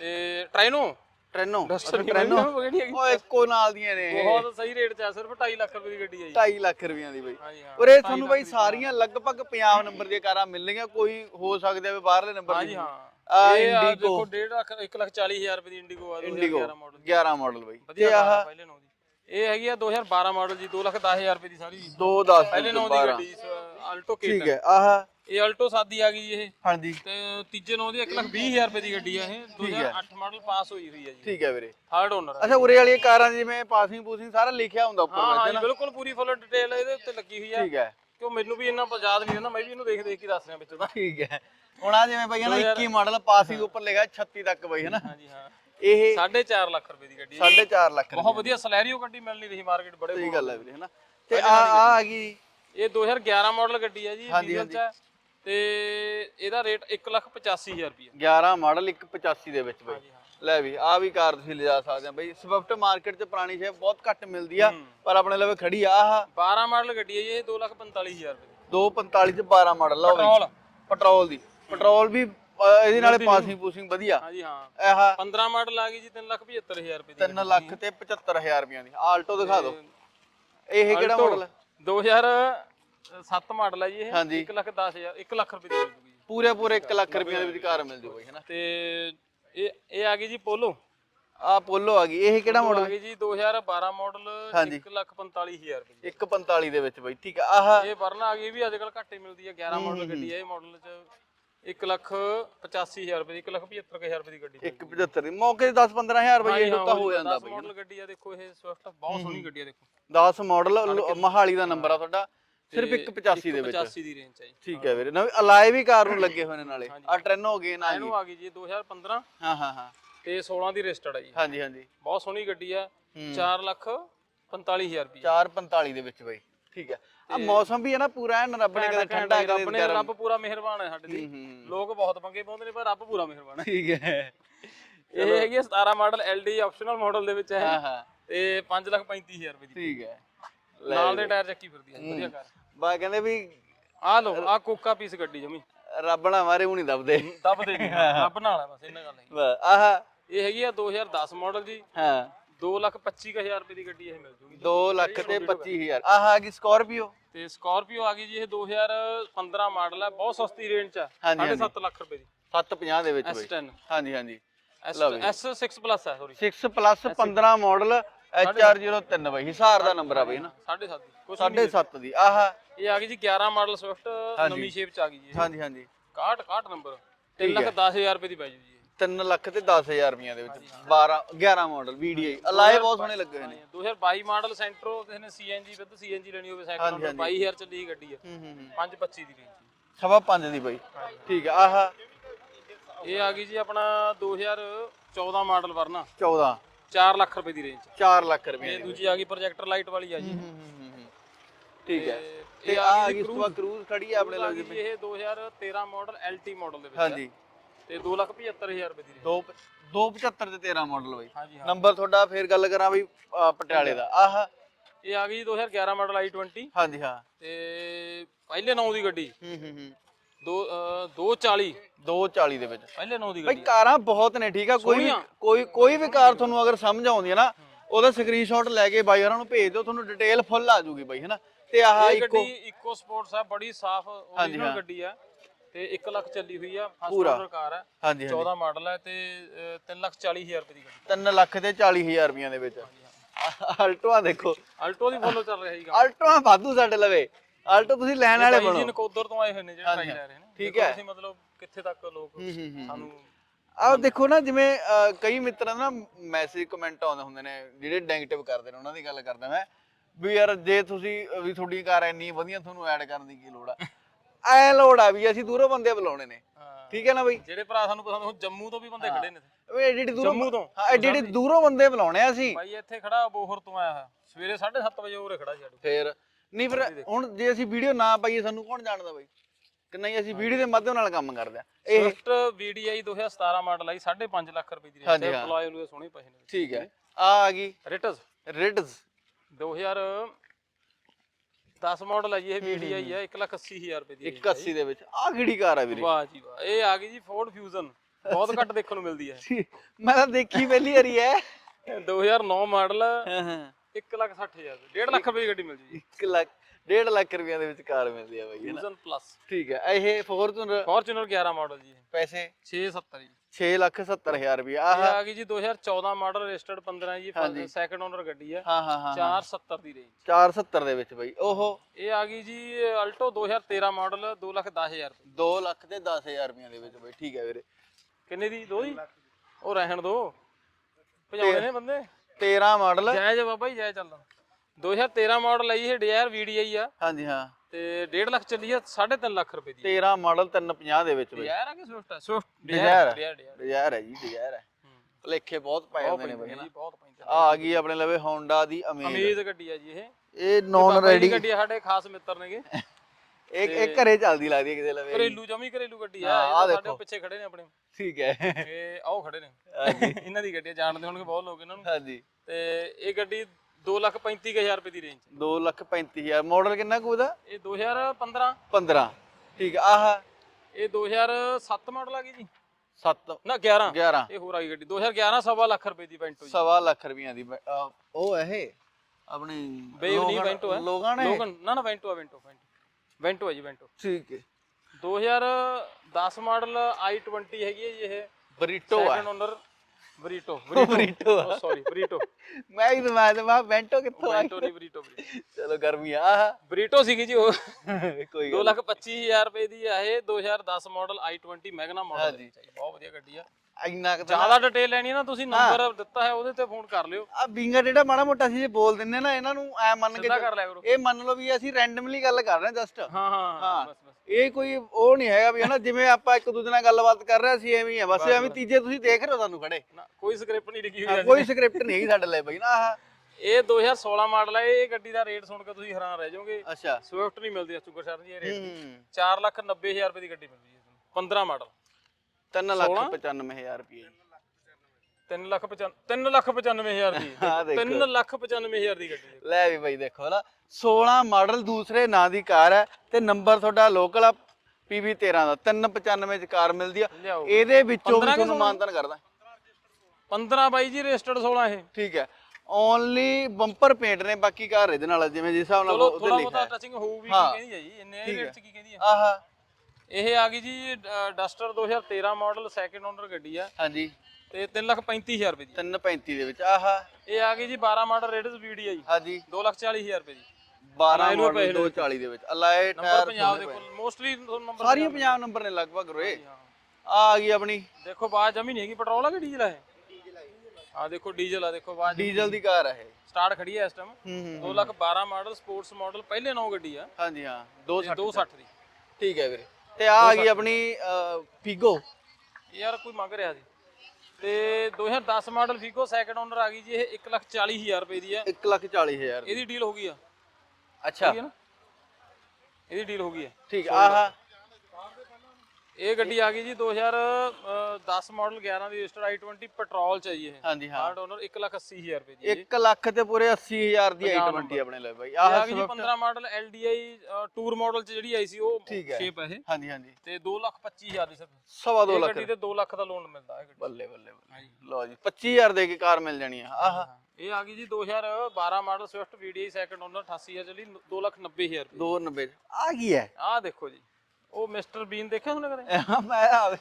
Speaker 2: ਤੇ ਟ੍ਰਾਈਨੋ
Speaker 1: ਟ੍ਰੈਨੋ।
Speaker 2: ਡਸਟਰ
Speaker 1: ਟ੍ਰੈਨੋ। ਉਹ ਇੱਕੋ ਨਾਲ ਦੀਆਂ ਨੇ ਇਹ।
Speaker 2: ਬਹੁਤ ਸਹੀ ਰੇਟ 'ਚ ਆ ਸਿਰਫ 2.5 ਲੱਖ ਰੁਪਏ ਦੀ ਗੱਡੀ ਹੈ ਜੀ।
Speaker 1: 2.5 ਲੱਖ ਰੁਪਈਆਂ ਦੀ ਬਈ।
Speaker 2: ਹਾਂਜੀ ਹਾਂ
Speaker 1: ਉਰੇ ਤੁਹਾਨੂੰ ਬਈ ਸਾਰੀਆਂ ਲਗਭਗ 50 ਨੰਬਰ ਦੀਆਂ ਕਾਰਾਂ ਮਿਲਣਗੀਆਂ। ਕੋਈ ਹੋ ਸਕਦੇ ਆ ਵੀ ਬਾਹਰਲੇ ਨੰਬਰ
Speaker 2: ਹਾਂਜੀ
Speaker 1: ਦੀ।
Speaker 2: ਹਾਂ। ਇਹ ਆ
Speaker 1: ਇੰਡੀਗੋ।
Speaker 2: ਦੇਖੋ 1.5 ਲੱਖ 1 ਲੱਖ 40 ਹਜ਼ਾਰ ਰੁਪਏ ਦੀ ਇੰਡੀਗੋ ਆ
Speaker 1: ਇੰਡੀਗੋ
Speaker 2: 2011 ਮਾਡਲ
Speaker 1: 11 ਮਾਡਲ ਬਈ।
Speaker 2: ਵਧੀਆ
Speaker 1: ਤੇ
Speaker 2: ਕਾਰ
Speaker 1: ਆਹ
Speaker 2: ਆ ਪਹਿਲੇ ਨੌ ਦੀ। ਇਹ ਹੈਗੀ ਆ 2012 ਮਾਡਲ ਜੀ 2 ਲੱਖ 10 ਹਜ਼ਾਰ ਰੁਪਏ ਦੀ ਸਾਰੀ।
Speaker 1: 210
Speaker 2: ਪਹਿਲੇ ਨੌ ਦੀ ਗੱਡੀ ਆਲਟੋ ਕੇ
Speaker 1: ਠੀਕ ਹੈ ਆਹ
Speaker 2: ਇਹ ਆਲਟੋ ਸਾਦੀ ਆ ਗਈ ਜੀ ਇਹ।
Speaker 1: ਹਾਂਜੀ।
Speaker 2: ਤੇ ਤੀਜੇ ਨੌ ਦੀ 1 ਲੱਖ 20 ਹਜ਼ਾਰ ਰੁਪਏ ਦੀ ਗੱਡੀ ਆ ਇਹ। 2008 ਮਾਡਲ ਪਾਸ ਹੋਈ ਹੋਈ ਹੈ ਜੀ।
Speaker 1: ਠੀਕ ਹੈ ਵੀਰੇ।
Speaker 2: ਥਰਡ ਓਨਰ
Speaker 1: ਅੱਛਾ ਉਰੇ ਵਾਲੀਆਂ ਕਾਰਾਂ ਜਿਵੇਂ ਪਾਸਿੰਗ ਪੂਸਿੰਗ ਸਾਰਾ ਲਿਖਿਆ ਹੁੰਦਾ ਉੱਪਰ
Speaker 2: ਹਾਂ ਬਿਲਕੁਲ ਪੂਰੀ ਫੁੱਲ ਡਿਟੇਲ ਇਹਦੇ ਉੱਤੇ ਲੱਗੀ ਹੋਈ ਆ।
Speaker 1: ਠੀਕ ਹੈ।
Speaker 2: ਕਿਉਂ ਮੈਨੂੰ ਵੀ ਇੰਨਾ ਯਾਦ ਨਹੀਂ ਰਹਿੰਦਾ ਮੈਂ ਵੀ ਇਹਨੂੰ ਦੇਖ ਦੇਖ ਕੇ ਦੱਸ ਰਿਹਾ ਵਿੱਚੋਂ ਤਾਂ।
Speaker 1: ਠੀਕ ਹੈ। ਹੁਣ ਆ ਜਿਵੇਂ ਬਈ ਹੈ ਨਾ 21 ਮਾਡਲ ਪਾਸਿੰਗ ਉੱਪਰ ਲਿਖਿਆ 36 ਤੱਕ ਬਈ ਹੈ ਨਾ
Speaker 2: ਹਾਂਜੀ ਹਾਂ।
Speaker 1: ਇਹ
Speaker 2: 4.5 ਲੱਖ ਰੁਪਏ ਦੀ ਗੱਡੀ ਹੈ।
Speaker 1: 4.5 ਲੱਖ
Speaker 2: ਬਹੁਤ ਵਧੀਆ ਸਲੈਰੀਓ ਗੱਡੀ ਮਿਲ ਨਹੀਂ ਰਹੀ ਮਾਰਕੀਟ ਬੜੇ
Speaker 1: ਸਹੀ ਗੱਲ ਹੈ ਵੀਰੇ ਹੈ ਨਾ ਤੇ ਆ ਆ ਆ ਗਈ
Speaker 2: ਇਹ 2011 ਮਾਡਲ ਗੱਡੀ ਹੈ ਜੀ ਡੀਜ਼ਲ ਚ ਤੇ ਇਹਦਾ ਰੇਟ 185000 ਰੁਪਏ
Speaker 1: 11 ਮਾਡਲ 185 ਦੇ ਵਿੱਚ ਬਈ। ਲੈ ਵੀ ਆ ਵੀ ਕਾਰ ਤੁਸੀਂ ਲਿਜਾ ਸਕਦੇ ਆ ਬਈ। ਸਵਿਫਟ ਮਾਰਕੀਟ 'ਚ ਪੁਰਾਣੀ ਸ਼ੇਪ ਬਹੁਤ ਘੱਟ ਮਿਲਦੀ ਆ ਪਰ ਆਪਣੇ ਲਵੇ ਖੜੀ ਆ ਆਹ।
Speaker 3: 12 ਮਾਡਲ ਗੱਡੀ ਹੈ ਜੀ ਇਹ 245000 ਰੁਪਏ ਦੀ।
Speaker 1: 245 ਚ 12 ਮਾਡਲ ਵੀ।
Speaker 2: ਪੈਟਰੋਲ।
Speaker 1: ਪੈਟਰੋਲ ਦੀ। ਪੈਟਰੋਲ ਵੀ ਇਹਦੇ ਨਾਲੇ ਪਾਸਿੰਗ ਪੂਸਿੰਗ ਵਧੀਆ।
Speaker 2: ਹਾਂਜੀ ਹਾਂ।
Speaker 1: ਇਹ
Speaker 2: 15 ਮਾਡਲ ਆ ਗਈ ਜੀ 375000 ਰੁਪਏ ਦੀ
Speaker 1: 3 ਲੱਖ ਤੇ 75000 ਰੁਪਈਆਂ ਦੀ। ਆਲਟੋ ਦਿਖਾ ਦਿਓ। ਇਹ ਕਿਹੜਾ ਮਾਡਲ ਹੈ
Speaker 2: 2007 ਮਾਡਲ ਹੈ ਜੀ ਇਹ।
Speaker 1: ਹਾਂਜੀ।
Speaker 2: 1 ਲੱਖ 10000 1 ਲੱਖ ਰੁਪਏ ਦੀ ਮਿਲ ਜੂਗੀ ਜੀ।
Speaker 1: ਪੂਰੇ ਪੂਰੇ 1 ਲੱਖ ਰੁਪਈਆਂ ਦੇ ਵਿੱਚ ਕਾਰ ਮਿਲ ਜੂ ਬਈ ਹੈਨਾ
Speaker 2: ਤੇ ਇਹ ਇਹ ਆ ਗਈ ਜੀ ਪੋਲੋ।
Speaker 1: ਆ ਪੋਲੋ ਆ ਗਈ। ਇਹ ਕਿਹੜਾ
Speaker 2: ਆ
Speaker 1: ਮਾਡਲ
Speaker 2: ਗਈ ਜੀ 2012 ਮਾਡਲ
Speaker 1: ਹਾਂਜੀ।
Speaker 2: 1 ਲੱਖ 45000 ਰੁਪਏ ਦੀ।
Speaker 1: 145 ਦੇ ਵਿੱਚ ਬਈ। ਠੀਕ ਆ। ਆਹ
Speaker 2: ਇਹ ਵਰਨਾ ਆ ਗਈ ਇਹ ਵੀ ਅੱਜ ਕੱਲ ਘੱਟ ਹੀ ਮਿਲਦੀ ਹੈ 11 ਮਾਡਲ ਗੱਡੀ ਹੈ ਇਹ ਮਾਡਲ ਚ 1 ਲੱਖ 85000 ਰੁਪਏ ਦੀ 1 ਲੱਖ 75000 ਰੁਪਏ ਦੀ ਗੱਡੀ
Speaker 1: 175 ਦੀ ਮੌਕੇ ਤੇ 10 15000 ਰੁਪਏ ਇਹ ਤਾਂ ਹੋ ਜਾਂਦਾ ਬਈ
Speaker 2: ਮਾਡਲ ਗੱਡੀ ਆ ਦੇਖੋ ਇਹ ਸਵਿਫਟ ਬਹੁਤ ਸੋਹਣੀ ਗੱਡੀ ਆ ਦੇਖੋ।
Speaker 1: 10 ਮਾਡਲ ਮਹਾਲੀ ਦਾ ਨੰਬਰ ਆ ਤੁਹਾਡਾ ਸਿਰਫ 185 ਦੇ ਵਿੱਚ।
Speaker 2: 85 ਦੀ ਰੇਂਜ ਹੈ ਜੀ।
Speaker 1: ਠੀਕ ਹੈ ਵੀਰੇ ਨਵੇਂ ਅਲਾਏ ਵੀ ਕਾਰ ਨੂੰ ਲੱਗੇ ਹੋਏ ਨੇ ਨਾਲੇ। ਆ ਟ੍ਰੈਨ ਹੋ ਗਏ ਨਾ ਜੀ
Speaker 2: ਇਹਨੂੰ ਆ ਗਈ ਜੀ 2015
Speaker 1: ਹਾਂ ਹਾਂ ਹਾਂ।
Speaker 2: ਤੇ 16 ਦੀ ਰਜਿਸਟਰਡ ਹੈ ਜੀ।
Speaker 1: ਹਾਂਜੀ ਹਾਂਜੀ।
Speaker 2: ਬਹੁਤ ਸੋਹਣੀ ਗੱਡੀ ਆ
Speaker 1: ਹੂੰ।
Speaker 2: 4 ਲੱਖ 45000 ਰੁਪਏ
Speaker 1: 445 ਦੇ ਵਿੱਚ ਬਈ। ਠੀਕ ਹੈ ਆ ਮੌਸਮ ਵੀ ਹੈ ਨਾ ਪੂਰਾ ਐਨ ਰੱਬ ਨੇ ਕਦੇ ਠੰਡਾ ਕਦੇ
Speaker 2: ਰੱਬ ਨੇ ਰੱਬ ਪੂਰਾ ਮਿਹਰਬਾਨ ਹੈ ਸਾਡੇ
Speaker 1: ਹੂੰ।
Speaker 2: ਲੋਕ ਬਹੁਤ ਪੰਗੇ ਪਾਉਂਦੇ ਨੇ ਪਰ ਰੱਬ ਪੂਰਾ ਮਿਹਰਬਾਨ ਹੈ
Speaker 1: ਠੀਕ ਹੈ।
Speaker 2: ਇਹ ਹੈਗੀ ਹੈ 17 ਮਾਡਲ LD ਆਪਸ਼ਨਲ ਮਾਡਲ ਦੇ ਵਿੱਚ ਹੈ।
Speaker 1: ਹਾਂ ਹਾਂ।
Speaker 2: ਤੇ 5 ਲੱਖ 35000 ਰੁਪਏ ਦੀ
Speaker 1: ਠੀਕ ਹੈ।
Speaker 2: ਨਾਲ ਦੇ ਟਾਇਰ ਚੱਕੀ ਫਿਰਦੀ ਹੈ। ਵਧੀਆ ਕਾਰ।
Speaker 1: ਬਾ ਕਹਿੰਦੇ ਵੀ
Speaker 2: ਆ ਲੋ ਆ ਕੋਕਾ ਪੀਸ ਗੱਡੀ ਜਮੀ।
Speaker 1: ਰੱਬ ਨਾ ਮਾਰੇ ਉਹ ਨਹੀਂ ਦਬਦੇ।
Speaker 2: ਦੱਬਦੇ ਨਹੀਂ ਰੱਬ ਨਾਲ ਹੈ ਬਸ ਇਹਨਾਂ ਗੱਲ ਹੈ।
Speaker 1: ਆਹ
Speaker 2: ਇਹ ਹੈਗੀ ਆ 2010 ਮਾਡਲ ਜੀ।
Speaker 1: ਹਾਂ।
Speaker 2: 2 ਲੱਖ 25000 ਰੁਪਏ ਦੀ ਗੱਡੀ ਇਹ ਮਿਲ ਜੂਗੀ
Speaker 1: 2 ਲੱਖ ਤੇ 25000 ਆਹ ਆ ਗਈ ਸਕਾਰਪੀਓ?
Speaker 2: ਤੇ ਸਕਾਰਪੀਓ ਆ ਗਈ ਜੀ ਇਹ 2015 ਮਾਡਲ ਹੈ ਬਹੁਤ ਸਸਤੀ ਰੇਂਜ ਚ ਹੈ
Speaker 1: ਹਾਂਜੀ,
Speaker 2: 7.5 ਲੱਖ ਰੁਪਏ ਦੀ।
Speaker 1: 750 ਦੇ ਵਿੱਚ ਬਈ।
Speaker 2: S10
Speaker 1: ਹਾਂਜੀ ਹਾਂਜੀ।
Speaker 2: S6 ਪਲੱਸ ਹੈ ਸੌਰੀ
Speaker 1: 6 ਪਲੱਸ 15 ਮਾਡਲ HR03 ਬਈ। ਹਿਸਾਰ ਦਾ ਨੰਬਰ ਆ ਬਈ ਨਾ।
Speaker 2: 7.5 ਦੀ ਕੁਛ
Speaker 1: 7.5 ਦੀ। ਆਹ।
Speaker 2: ਇਹ ਆ ਗਈ ਜੀ 11 ਮਾਡਲ ਸਵਿਫਟ ਨਵੀਂ ਸ਼ੇਪ ਚ ਆ ਗਈ ਜੀ
Speaker 1: ਹਾਂਜੀ ਹਾਂਜੀ।
Speaker 2: 61 61 ਨੰਬਰ। 3 ਲੱਖ 10000 ਰੁਪਏ ਦੀ ਪੈ ਜੂ।
Speaker 1: 3 ਲੱਖ ਤੇ 10000 ਰੁਪਈਆਂ ਦੇ ਵਿੱਚ। 12 11 ਮਾਡਲ VDI ਅਲਾਏ ਬਹੁਤ ਸੋਹਣੇ ਲੱਗੇ ਹੋਏ ਨੇ।
Speaker 2: 2022 ਮਾਡਲ ਸੈਂਟਰੋ ਕਿਸੇ ਨੇ CNG ਵਿਦ CNG ਲੈਣੀ ਹੋਵੇ ਸਾਈਕਲ ਨੰਬਰ 22000 ਚੱਲੀ ਗੱਡੀ ਹੈ
Speaker 1: ਹੂੰ ਹੂੰ। ਹੂੰ
Speaker 2: 525 ਦੀ ਰੇਂਜ
Speaker 1: ਸਵਾ 5 ਦੀ ਬਈ। ਠੀਕ ਆ ਆਹ।
Speaker 2: ਇਹ ਆ ਗਈ ਜੀ ਆਪਣਾ 2014 ਮਾਡਲ ਵਰਨਾ।
Speaker 1: 14
Speaker 2: 4 ਲੱਖ ਰੁਪਏ ਦੀ ਰੇਂਜ
Speaker 1: 4 ਲੱਖ ਰੁਪਏ
Speaker 2: ਇਹ ਦੂਜੀ ਆ ਗਈ ਪ੍ਰੋਜੈਕਟਰ ਲਾਈਟ ਵਾਲੀ ਆ ਜੀ।
Speaker 1: ਠੀਕ ਹੈ
Speaker 2: ਤੇ
Speaker 1: ਆ ਗਈ ਸੁਆ ਕਰੂਜ਼ ਖੜੀ ਆ ਆਪਣੇ ਲਈ
Speaker 2: ਜੀ ਇਹ 2013 ਮਾਡਲ LT ਮਾਡਲ ਦੇ ਵਿੱਚ
Speaker 1: ਹਾਂਜੀ।
Speaker 2: ਤੇ 2 ਲੱਖ 75000 ਰੁਪਏ ਦੀ
Speaker 1: 2 275 ਤੇ 13 ਮਾਡਲ ਬਈ।
Speaker 2: ਹਾਂਜੀ ਹਾਂ।
Speaker 1: ਨੰਬਰ ਤੁਹਾਡਾ ਫੇਰ ਗੱਲ ਕਰਾਂ ਬਈ ਅਹ ਪਟਿਆਲੇ ਦਾ। ਆਹ।
Speaker 2: ਇਹ ਆ ਗਈ 2011 ਮਾਡਲ i20
Speaker 1: ਹਾਂਜੀ ਹਾਂ।
Speaker 2: ਤੇ ਪਹਿਲੇ ਨੌ ਦੀ ਗੱਡੀ।
Speaker 1: ਹੂੰ ਹੂੰ ਹੂੰ।
Speaker 2: ਦੋ ਅਹ 240
Speaker 1: 240 ਦੇ ਵਿੱਚ।
Speaker 2: ਪਹਿਲੇ ਨੌ ਦੀ
Speaker 1: ਬਈ
Speaker 2: ਗੱਡੀ
Speaker 1: ਕਾਰਾਂ ਬਹੁਤ ਨੇ ਠੀਕ ਆ? ਕੋਈ ਵੀ
Speaker 2: ਸੋਹਣੀਆਂ।
Speaker 1: ਕੋਈ ਕੋਈ ਵੀ ਕਾਰ ਤੁਹਾਨੂੰ ਅਗਰ ਸਮਝ ਆਉਂਦੀ ਹੈ ਨਾ ਉਹਦਾ ਸਕਰੀਨਸ਼ਾਟ ਲੈ ਕੇ ਬਾਈ ਹੋਰਾਂ ਨੂੰ ਭੇਜ ਦਿਓ ਤੁਹਾਨੂੰ ਡਿਟੇਲ ਫੁੱਲ ਆ ਜੂਗੀ ਬਾਈ ਹੈਨਾ? ਤੇ ਆਹ
Speaker 2: ਇਹ
Speaker 1: ਇੱਕੋ
Speaker 2: ਗੱਡੀ ਇਕੋ ਸਪੋਰਟਸ ਆ ਬੜੀ ਸਾਫ਼ ਓਰੀਜਨਲ ਗੱਡੀ ਆ। ਤੇ 1 ਲੱਖ ਚੱਲੀ ਹੋਈ ਆ ਫਸਟ
Speaker 1: ਪੂਰਾ।
Speaker 2: ਓਨਰ ਕਾਰ ਹੈ।
Speaker 1: ਹਾਂਜੀ ਹਾਂਜੀ।
Speaker 2: 14 ਮਾਡਲ ਹੈ ਤੇ 3 ਲੱਖ 40000 ਰੁਪਏ ਦੀ ਗੱਡੀ।
Speaker 1: 3 ਲੱਖ ਤੇ 40000 ਰੁਪਈਆਂ ਦੇ ਵਿੱਚ। ਅਲਟੋਆ ਦੇਖੋ।
Speaker 2: ਅਲਟੋ ਦੀ ਫੋਲੋ ਚੱਲ ਰਿਹਾ ਜੀ
Speaker 1: ਅਲਟੋਆ ਵਾਧੂ ਸਾਡੇ ਲਵੇ। ਅਲਟੋ ਤੁਸੀਂ ਲੈਣ ਵਾਲੇ
Speaker 2: ਬਾਈ ਜੀ
Speaker 1: ਬਣੋ
Speaker 2: ਨਕੋਦਰ ਤੋਂ ਆਏ ਹੋਏ ਨੇ ਜਿਹੜੇ ਟਰਾਈ ਲੈ ਰਹੇ ਨੇ।
Speaker 1: ਠੀਕ
Speaker 2: ਦੇਖੋ
Speaker 1: ਹੈ।
Speaker 2: ਤੁਸੀਂ ਮਤਲਬ ਕਿੱਥੇ ਤੱਕ ਲੋਕ
Speaker 1: ਹੂੰ ਹੂੰ ਹੂੰ
Speaker 2: ਸਾਨੂੰ
Speaker 1: ਆਹ ਦੇਖੋ ਨਾ ਜਿਵੇਂ ਅਹ, ਕਈ ਮਿੱਤਰਾਂ ਦਾ ਨਾ ਮੈਸੇਜ ਕਮੈਂਟ ਆਉਂਦੇ ਹੁੰਦੇ ਨੇ ਜਿਹੜੇ ਨੈਗੇਟਿਵ ਕਰਦੇ ਨੇ ਉਹਨਾਂ ਦੀ ਗੱਲ ਕਰਦਾ ਮੈਂ ਵੀ ਯਾਰ ਜੇ ਤੁਸੀਂ ਅਹ, ਵੀ ਤੁਹਾਡੀ ਕਾਰ ਇੰਨੀ ਵਧੀਆ ਤੁਹਾਨੂੰ ਐਡ ਕਰਨ ਦੀ ਕੀ ਲੋੜ ਆ? ਐ ਲੋੜ ਆ ਵੀ ਅਸੀਂ ਦੂਰੋਂ ਬੰਦੇ ਬੁਲਾਉਣੇ ਨੇ। ਠੀਕ ਹੈ ਨਾ ਬਈ?
Speaker 2: ਜਿਹੜੇ ਭਰਾ ਸਾਨੂੰ ਪਸੰਦ ਹੁਣ ਜੰਮੂ ਤੋਂ ਵੀ ਬੰਦੇ ਖੜੇ ਨੇ
Speaker 1: ਓਏ ਐਡੀ ਐਡੀ ਦੂਰੋਂ
Speaker 2: ਜੰਮੂ ਤੋਂ?
Speaker 1: ਹਾਂ ਐਡੀ ਐਡੀ ਦੂਰੋਂ ਬੰਦੇ ਬੁਲਾਉਣੇ ਆ ਅਸੀਂ।
Speaker 2: ਬਾਈ ਇੱਥੇ ਖੜਾ ਬੋਹਰ ਤੋਂ ਆਇਆ ਸਵੇਰੇ 7:30 ਵਜੇ ਉਰੇ ਖੜਾ ਸੀ
Speaker 1: ਫੇਰ ਨਹੀਂ ਫਿਰ ਹੁਣ ਜੇ ਅਸੀਂ ਵੀਡੀਓ ਨਾ ਪਾਈਏ ਸਾਨੂੰ ਕੌਣ ਜਾਣਦਾ ਬਾਈ? ਕਿ ਨਹੀਂ ਅਸੀਂ ਵੀਡੀਓ ਦੇ ਮਾਧਿਅਮ ਨਾਲ ਕੰਮ ਕਰਦੇ ਆ। ਇਹ
Speaker 2: ਸਵਿਫਟ VDI 2017 ਮਾਡਲ ਆਈ 5.5 ਲੱਖ ਰੁਪਏ ਦੀ ਰੇਂਜ
Speaker 1: ਤੇ
Speaker 2: ਪਲਾਈ ਨੂੰ ਸੋਹਣੇ ਪੈਸੇ ਨੇ।
Speaker 1: ਠੀਕ ਹੈ। ਆ ਆ ਗਈ।
Speaker 2: ਰਿਟਸ
Speaker 1: ਰਿਟਸ
Speaker 2: 2000 10 ਮਾਡਲ ਹੈ ਜੀ ਇਹ ਮੀਡੀਆ ਹੀ ਹੈ 180000 ਰੁਪਏ ਦੀ
Speaker 1: ਹੈ ਦੇ ਵਿੱਚ। ਆ ਕਿਹੜੀ ਕਾਰ ਆ ਵੀਰੇ?
Speaker 2: ਵਾਹ ਜੀ ਵਾਹ ਇਹ ਆ ਗਈ ਜੀ ਫੋਰਡ ਫਿਊਜ਼ਨ ਬਹੁਤ ਘੱਟ ਦੇਖਣ ਨੂੰ ਮਿਲਦੀ ਹੈ।
Speaker 1: ਮੈਂ ਤਾਂ ਦੇਖੀ ਪਹਿਲੀ ਵਾਰੀ ਐ
Speaker 2: 2009 ਮਾਡਲ
Speaker 1: ਹਾਂ ਹਾਂ।
Speaker 2: 1 ਲੱਖ ਲੱਖ ਰੁਪਏ ਦੀ ਗੱਡੀ ਮਿਲ ਜੀ
Speaker 1: 1 ਲੱਖ 1.5 ਲੱਖ ਰੁਪਏ ਦੇ ਵਿੱਚ ਕਾਰ ਮਿਲਦੀ ਆ ਬਾਈ ਹੈ ਨਾ?
Speaker 2: ਪਲੱਸ
Speaker 1: ਠੀਕ ਹੈ ਇਹ ਫੋਰਚੂਨਰ
Speaker 2: ਫੋਰਚੂਨਰ 11 ਮਾਡਲ ਜੀ। ਇਹ
Speaker 1: ਪੈਸੇ
Speaker 2: 670 ਜੀ।
Speaker 1: 6 ਲੱਖ 70 ਹਜ਼ਾਰ ਰੁਪਏ
Speaker 2: ਇਹ
Speaker 1: ਆਹ।
Speaker 2: ਆ ਗਈ ਜੀ 2014 ਮਾਡਲ ਰਜਿਸਟਰਡ 15 ਜੀ ਸੈਕੰਡ ਓਨਰ ਗੱਡੀ ਹੈ
Speaker 1: ਹਾਂ ਹਾਂ ਹਾਂ।
Speaker 2: 470 ਦੀ ਰੇਂਜ
Speaker 1: 470 ਦੇ ਵਿੱਚ ਬਾਈ ਓਹੋ।
Speaker 2: ਇਹ ਆ ਗਈ ਜੀ ਅਲਟੋ 2013 ਮਾਡਲ 2 ਲੱਖ 10000 ਰੁਪਏ
Speaker 1: 2 ਲੱਖ ਤੇ 10000 ਰੁਪਏ ਦੇ ਵਿੱਚ ਬਾਈ ਠੀਕ ਹੈ ਵੀਰੇ।
Speaker 2: ਕਿੰਨੇ ਦੀ? ਦੋ ਜੀ? ਉਹ ਰਹਿਣ ਦੋ। ਭਜਾਉਣੇ ਨੇ ਬੰਦੇ।
Speaker 1: 13 ਮਾਡਲ
Speaker 2: ਜਾਇਜ਼ ਬਾਬਾ ਜੀ ਜਾਇਜ਼ ਚੱਲਦਾ। 2013 ਮਾਡਲ ਆਈ ਇਹ ਡਿਜ਼ਾਇਰ VDI ਆ।
Speaker 1: ਹਾਂਜੀ ਹਾਂ।
Speaker 2: ਤੇ 1.5 ਲੱਖ ਚੱਲੀ ਆ 3.5 ਲੱਖ ਰੁਪਏ ਦੀ।
Speaker 1: 13 ਮਾਡਲ 350 ਦੇ ਵਿੱਚ ਬਾਈ।
Speaker 2: ਡਿਜ਼ਾਇਰ ਆ ਕਿ ਸਵਿਫਟ ਆ? ਸਵਿਫਟ। ਡਿਜ਼ਾਇਰ ਡਿਜ਼ਾਇਰ
Speaker 1: ਹੈ ਜੀ ਡਿਜ਼ਾਇਰ ਹੈ। ਭਲੇਖੇ ਬਹੁਤ ਪੈ ਜਾਂਦੇ ਨੇ ਬਾਈ
Speaker 2: ਜੀ ਬਹੁਤ ਪੈਂਦਾ
Speaker 1: ਆ ਆ ਗਈ ਆਪਣੇ ਲਵੇ ਹੋਂਡਾ ਦੀ ਅਮੇਜ਼
Speaker 2: ਅਮੇਜ਼ ਗੱਡੀ ਆ ਜੀ ਇਹ।
Speaker 1: ਇਹ ਨੌਨ
Speaker 2: ਜੀ
Speaker 1: ਰੈਡੀ
Speaker 2: ਗੱਡੀ ਸਾਡੇ ਖਾਸ ਮਿੱਤਰ ਨੇਗੇ।
Speaker 1: ਇੱਕ ਇੱਕ ਘਰੇ ਚੱਲਦੀ ਲੱਗਦੀ ਹੈ ਕਿਤੇ ਲਵੇ।
Speaker 2: ਘਰੇਲੂ ਜਮੀ ਘਰੇਲੂ ਗੱਡੀ ਆ।
Speaker 1: ਹਾਂ,
Speaker 2: ਇਹ ਸਾਡੇ। ਪਿੱਛੇ ਖੜੇ ਨੇ ਆਪਣੇ।
Speaker 1: ਠੀਕ ਹੈ।
Speaker 2: ਇਹ ਆਓ ਖੜੇ ਨੇ। ਇਹਨਾਂ ਦੀ ਗੱਡੀ ਜਾਣਦੇ ਹੋਣਗੇ ਬਹੁਤ ਲੋਕ ਇਹਨਾਂ ਨੂੰ।
Speaker 1: ਹਾਂਜੀ।
Speaker 2: ਤੇ ਇਹ ਗੱਡੀ 235000 ਰੁਪਏ ਦੀ ਰੇਂਜ
Speaker 1: 2 ਲੱਖ 35000 ਮਾਡਲ ਕਿੰਨਾ ਕੁ ਉਹਦਾ?
Speaker 2: ਇਹ 2015
Speaker 1: 15 ਠੀਕ ਹੈ ਆਹ
Speaker 2: ਇਹ 2007 ਮਾਡਲ ਆ ਗਈ ਜੀ।
Speaker 1: 7
Speaker 2: ਨਾ 11
Speaker 1: 11
Speaker 2: ਇਹ ਹੋਰ ਆ ਗਈ ਗੱਡੀ। 2011 ਸਵਾ ਲੱਖ ਰੁਪਏ ਦੀ ਵੈਂਟੋ ਜੀ
Speaker 1: ਸਵਾ ਲੱਖ ਰੁਪਈਆਂ ਦੀ ਬ- ਅਹ ਉਹ ਹੈ ਇਹ? ਆਪਣੀ
Speaker 2: ਬੇਵ ਨਹੀਂ
Speaker 1: ਲੋਗਨ-
Speaker 2: ਵੈਂਟੋ ਹੈ
Speaker 1: ਲੋਗਨ ਹੈ
Speaker 2: ਲੋਗਨ ਨਾ ਨਾ ਵੈਂਟੋ ਆ ਵੈਂਟੋ ਵੈਂਟੋ ਵੈਂਟੋ ਹੈ ਜੀ ਵੈਂਟੋ
Speaker 1: ਠੀਕ ਹੈ
Speaker 2: 2010 ਮਾਡਲ i20 ਹੈਗੀ ਹੈ ਜੀ ਇਹ।
Speaker 1: ਬਰੀਟੋ ਆ।
Speaker 2: ਸੈਕੰਡ ਓਨਰ ਬਰੀਟੋ
Speaker 1: ਬਰੀਟੋ। ਆ।
Speaker 2: ਸੌਰੀ ਬਰੀਟੋ।
Speaker 1: ਮੈਂ ਹੀ ਤੇ ਮੈਂ ਬੈਂਟੋ ਕਿੱਥੋਂ ਆ
Speaker 2: ਵੈਂਟੋ ਨਹੀਂ ਬਰੀਟੋ
Speaker 1: ਚਲੋ ਗਰਮੀ ਆ ਆਹ।
Speaker 2: ਬਰੀਟੋ ਸੀਗੀ ਜੀ ਉਹ।
Speaker 1: ਕੋਈ
Speaker 2: 2 ਲੱਖ 25000 ਰੁਪਏ ਦੀ ਆ ਇਹ 2010 ਮਾਡਲ i20 ਮੈਗਨਾ ਮਾਡਲ
Speaker 1: ਹਾਂਜੀ।
Speaker 2: ਬਹੁਤ ਵਧੀਆ ਗੱਡੀ ਆ।
Speaker 1: ਇੰਨਾ ਕੁ ਤਾਂ
Speaker 2: ਜ਼ਿਆਦਾ ਡਿਟੇਲ ਲੈਣੀ ਹੈ ਨਾ ਤੁਸੀਂ ਨੰਬਰ ਦਿੱਤਾ ਹੈ ਉਹਦੇ ਤੇ ਫੋਨ ਕਰ ਲਿਓ।
Speaker 1: ਆ ਬਿੰਗਾ ਜਿਹੜਾ ਮਾੜਾ ਮੋਟਾ ਸੀ ਜੇ ਬੋਲ ਦਿੰਨੇ ਨਾ ਇਹਨਾਂ ਨੂੰ ਐ ਮੰਨ ਕੇ
Speaker 2: ਸਿੱਧਾ ਕਰ ਲਿਆ ਕਰੋ।
Speaker 1: ਇਹ ਮੰਨ ਲਓ ਵੀ ਅਸੀਂ ਰੈਂਡਮਲੀ ਗੱਲ ਕਰ ਰਹੇ ਹਾਂ ਜਸਟ
Speaker 2: ਹਾਂ ਹਾਂ ਹਾਂ ਬਸ ਬਸ।
Speaker 1: ਇਹ ਕੋਈ ਉਹ ਨਹੀਂ ਹੈਗਾ ਵੀ ਹਨਾ ਜਿਵੇਂ ਆਪਾਂ ਇੱਕ ਦੂਜੇ ਨਾਲ ਗੱਲਬਾਤ ਕਰ ਰਹੇ ਸੀ ਐਵੇਂ ਹੀ ਆ। ਬਸ ਐਵੇਂ ਤੀਜੇ ਤੁਸੀਂ ਦੇਖ ਰਹੇ ਹੋ ਤੁਹਾਨੂੰ ਖੜੇ।
Speaker 2: ਨਾ ਕੋਈ ਸਕ੍ਰਿਪਟ ਨਹੀਂ ਲਿਖੀ ਹੋਈ
Speaker 1: ਹਾਂ,
Speaker 2: ਹੈ
Speaker 1: ਕੋਈ ਸਕ੍ਰਿਪਟ ਨਹੀਂ ਹੈਗੀ ਸਾਡੇ ਲਈ ਬਈ ਨਾ ਆਹ।
Speaker 2: ਇਹ 2016 ਮਾਡਲ ਹੈ ਇਹ ਗੱਡੀ ਦਾ ਰੇਟ ਸੁਣ ਕੇ ਤੁਸੀਂ ਹੈਰਾਨ ਰਹਿ ਜਾਓਗੇ।
Speaker 1: ਅੱਛਾ।
Speaker 2: ਸਵਿਫਟ ਨਹੀਂ ਮਿਲਦੀ ਸੁਪਰ ਸ਼ਾਰ ਦੀ ਇਹ ਰੇਟ
Speaker 1: ਹੂੰ।
Speaker 2: 4 ਲੱਖ 90000 ਰੁਪਏ ਦੀ ਗੱਡੀ ਮਿਲਦੀ ਹੈ ਤੁਹਾਨੂੰ। 15 ਮਾਡਲ
Speaker 1: 3 ਲੱਖ 95000 ਰੁਪਏ
Speaker 2: 3 ਲੱਖ 3 ਲੱਖ 95000 ਦੀ।
Speaker 1: ਹਾਂ, ਦੇਖੋ।
Speaker 2: 3 ਲੱਖ 95000 ਦੀ ਗੱਡੀ ਹੈ।
Speaker 1: ਲੈ ਵੀ ਬਈ ਦੇਖੋ ਨਾ 16 ਮਾਡਲ ਦੂਸਰੇ ਨਾਂ ਦੀ ਕਾਰ ਹੈ ਤੇ ਨੰਬਰ ਤੁਹਾਡਾ ਲੋਕਲ ਆ PV 13 ਦਾ। 395 ਚ ਕਾਰ ਮਿਲਦੀ ਆ।
Speaker 2: ਲਿਆਓ
Speaker 1: ਇਹਦੇ ਵਿੱਚੋਂ ਵੀ
Speaker 2: 15 ਕਿ
Speaker 1: ਤੁਹਾਨੂੰ ਮਾਨਤਨ ਕਰਦਾ।
Speaker 2: 15 ਬਾਈ ਜੀ ਰਜਿਸਟਰਡ 16 ਇਹ।
Speaker 1: ਠੀਕ ਹੈ। ਓਨਲੀ ਬੰਪਰ ਪੇਂਟ ਨੇ ਬਾਕੀ ਕਾਰ ਇਹਦੇ ਨਾਲ ਜਿਵੇਂ ਜਿਸ ਹਿਸਾਬ ਨਾਲ
Speaker 2: ਚਲੋ
Speaker 1: ਉਹਦੇ
Speaker 2: ਥੋੜਾ
Speaker 1: ਲਿਖਿਆ
Speaker 2: ਬਹੁਤਾ
Speaker 1: ਹੈ।
Speaker 2: ਟੱਚਿੰਗ ਹੋਊ ਵੀ ਕੀ
Speaker 1: ਹਾਂ।
Speaker 2: ਕਹਿੰਦੀ ਹੈ ਜੀ? ਇੰਨੇ ਰੇਟ ਚ ਕੀ ਕਹਿੰਦੀ ਹੈ?
Speaker 1: ਆਹਾ।
Speaker 2: ਇਹ ਆ ਗਈ ਜੀ ਡਸਟਰ 2013 ਮਾਡਲ ਸੈਕਿੰਡ ਓਨਰ ਗੱਡੀ ਆ।
Speaker 1: ਹਾਂਜੀ।
Speaker 2: ਤੇ 3 ਲੱਖ 35000 ਰੁਪਏ ਦੀ।
Speaker 1: 335 ਦੇ ਵਿੱਚ ਆਹਾ।
Speaker 2: ਇਹ ਆ ਗਈ ਜੀ 12 ਮਾਡਲ ਰੇਡ ਸਪੀਡ ਆ ਜੀ।
Speaker 1: ਹਾਂਜੀ।
Speaker 2: 2 ਲੱਖ 40000 ਰੁਪਏ ਦੀ।
Speaker 1: 12
Speaker 2: ਇਹਨੂੰ
Speaker 1: ਮਾਡਲ
Speaker 2: ਪੈਸੇ
Speaker 1: 240 ਦੇ ਵਿੱਚ ਅਲਾਏ
Speaker 2: ਨੰਬਰ
Speaker 1: ਟਾਇਰ
Speaker 2: ਪੰਜਾਬ ਦੇ ਕੋਲ ਮੋਸਟਲੀ ਨੰਬਰ
Speaker 1: ਸਾਰੀਆਂ 50 ਨੰਬਰ ਨੇ ਲਗਭਗ ਰੋਏ। ਆ ਆ ਗਈ ਆਪਣੀ।
Speaker 2: ਦੇਖੋ ਬਾਅਦ ਜਮੀ ਨਹੀਂ ਹੈਗੀ ਪੈਟਰੋਲ ਆ ਕਿ ਡੀਜ਼ਲ ਹੈ ਆ ਦੇਖੋ ਡੀਜ਼ਲ ਆ ਦੇਖੋ ਬਾਅਦ
Speaker 1: ਡੀਜ਼ਲ ਦੀ ਕਾਰ ਹੈ ਇਹ।
Speaker 2: ਸਟਾਰਟ ਖੜੀ ਹੈ ਇਸ ਟਾਈਮ
Speaker 1: ਹੂੰ ਹੂੰ
Speaker 2: 2 ਲੱਖ 12 ਮਾਡਲ ਸਪੋਰਟਸ ਮਾਡਲ ਪਹਿਲੇ ਨੌ ਗੱਡੀ ਆ।
Speaker 1: ਹਾਂਜੀ ਹਾਂ। 260
Speaker 2: 260 ਦੀ।
Speaker 1: ਠੀਕ ਹੈ ਵੀਰੇ। ਤੇ ਆ ਆ ਗਈ ਆਪਣੀ ਫੀਗੋ
Speaker 2: ਯਾਰ ਕੋਈ ਮੰਗ ਰਿਹਾ ਸੀ ਤੇ 2010 ਮਾਡਲ ਫੀਗੋ ਸੈਕਿੰਡ ਓਨਰ ਆ ਗਈ ਜੀ ਇਹ 1 ਲੱਖ 40000 ਰੁਪਏ ਦੀ ਆ
Speaker 1: 140000
Speaker 2: ਇਹਦੀ ਡੀਲ ਹੋ ਗਈ ਆ।
Speaker 1: ਅੱਛਾ।
Speaker 2: ਠੀਕ ਹੈ ਨਾ ਇਹਦੀ ਡੀਲ ਹੋ ਗਈ ਹੈ
Speaker 1: ਠੀਕ ਹੈ ਆਹਾ
Speaker 2: ਇਹ ਗੱਡੀ ਆ ਗਈ ਜੀ 2010 ਮਾਡਲ 11 ਦੀ ਰਜਿਸਟਰ i20 ਪੈਟਰੋਲ ਚ ਹੈ ਜੀ ਇਹ।
Speaker 1: ਹਾਂਜੀ ਹਾਂ।
Speaker 2: ਹਾਰਡ ਓਨਰ 1 ਲੱਖ 80000 ਰੁਪਏ ਦੀ ਇਹ।
Speaker 1: 1 ਲੱਖ ਤੇ ਪੂਰੇ 80000 ਦੀ i20 ਆਪਣੇ ਲਈ ਬਾਈ। ਆਹ
Speaker 2: ਆ ਗਈ ਜੀ 15 ਮਾਡਲ LDI ਟੂਰ ਮਾਡਲ ਚ ਜਿਹੜੀ ਆਈ ਸੀ ਉਹ। ਸ਼ੇਪ ਹੈ। ਇਹ।
Speaker 1: ਹਾਂਜੀ ਹਾਂਜੀ।
Speaker 2: ਤੇ 2 ਲੱਖ 25000 ਦੀ ਸਿਰਫ
Speaker 1: ਸਵਾ ਦੋ
Speaker 2: ਇਹ
Speaker 1: ਲੱਖ
Speaker 2: ਗੱਡੀ ਤੇ 2 ਲੱਖ ਦਾ ਲੋਨ ਮਿਲਦਾ ਹੈ ਗੱਡੀ।
Speaker 1: ਬੱਲੇ ਬੱਲੇ
Speaker 2: ਹਾਂਜੀ।
Speaker 1: ਲਓ ਜੀ 25000 ਦੇ ਕੇ ਕਾਰ ਮਿਲ ਜਾਣੀ ਆ। ਆਹ।
Speaker 2: ਇਹ ਆ ਗਈ ਜੀ 2012 model Swift VDI second owner 88000 ਚੱਲੀ 2 ਲੱਖ 90000 ਰੁਪਏ।
Speaker 1: 290 ਆ ਗਈ ਹੈ।
Speaker 2: ਆਹ ਦੇਖੋ ਜੀ। ਉਹ ਮਿਸਟਰ ਬੀਨ ਦੇਖਿਆ ਉਹਨੇ ਕਦੇ?
Speaker 1: ਮੈਂ ਆ-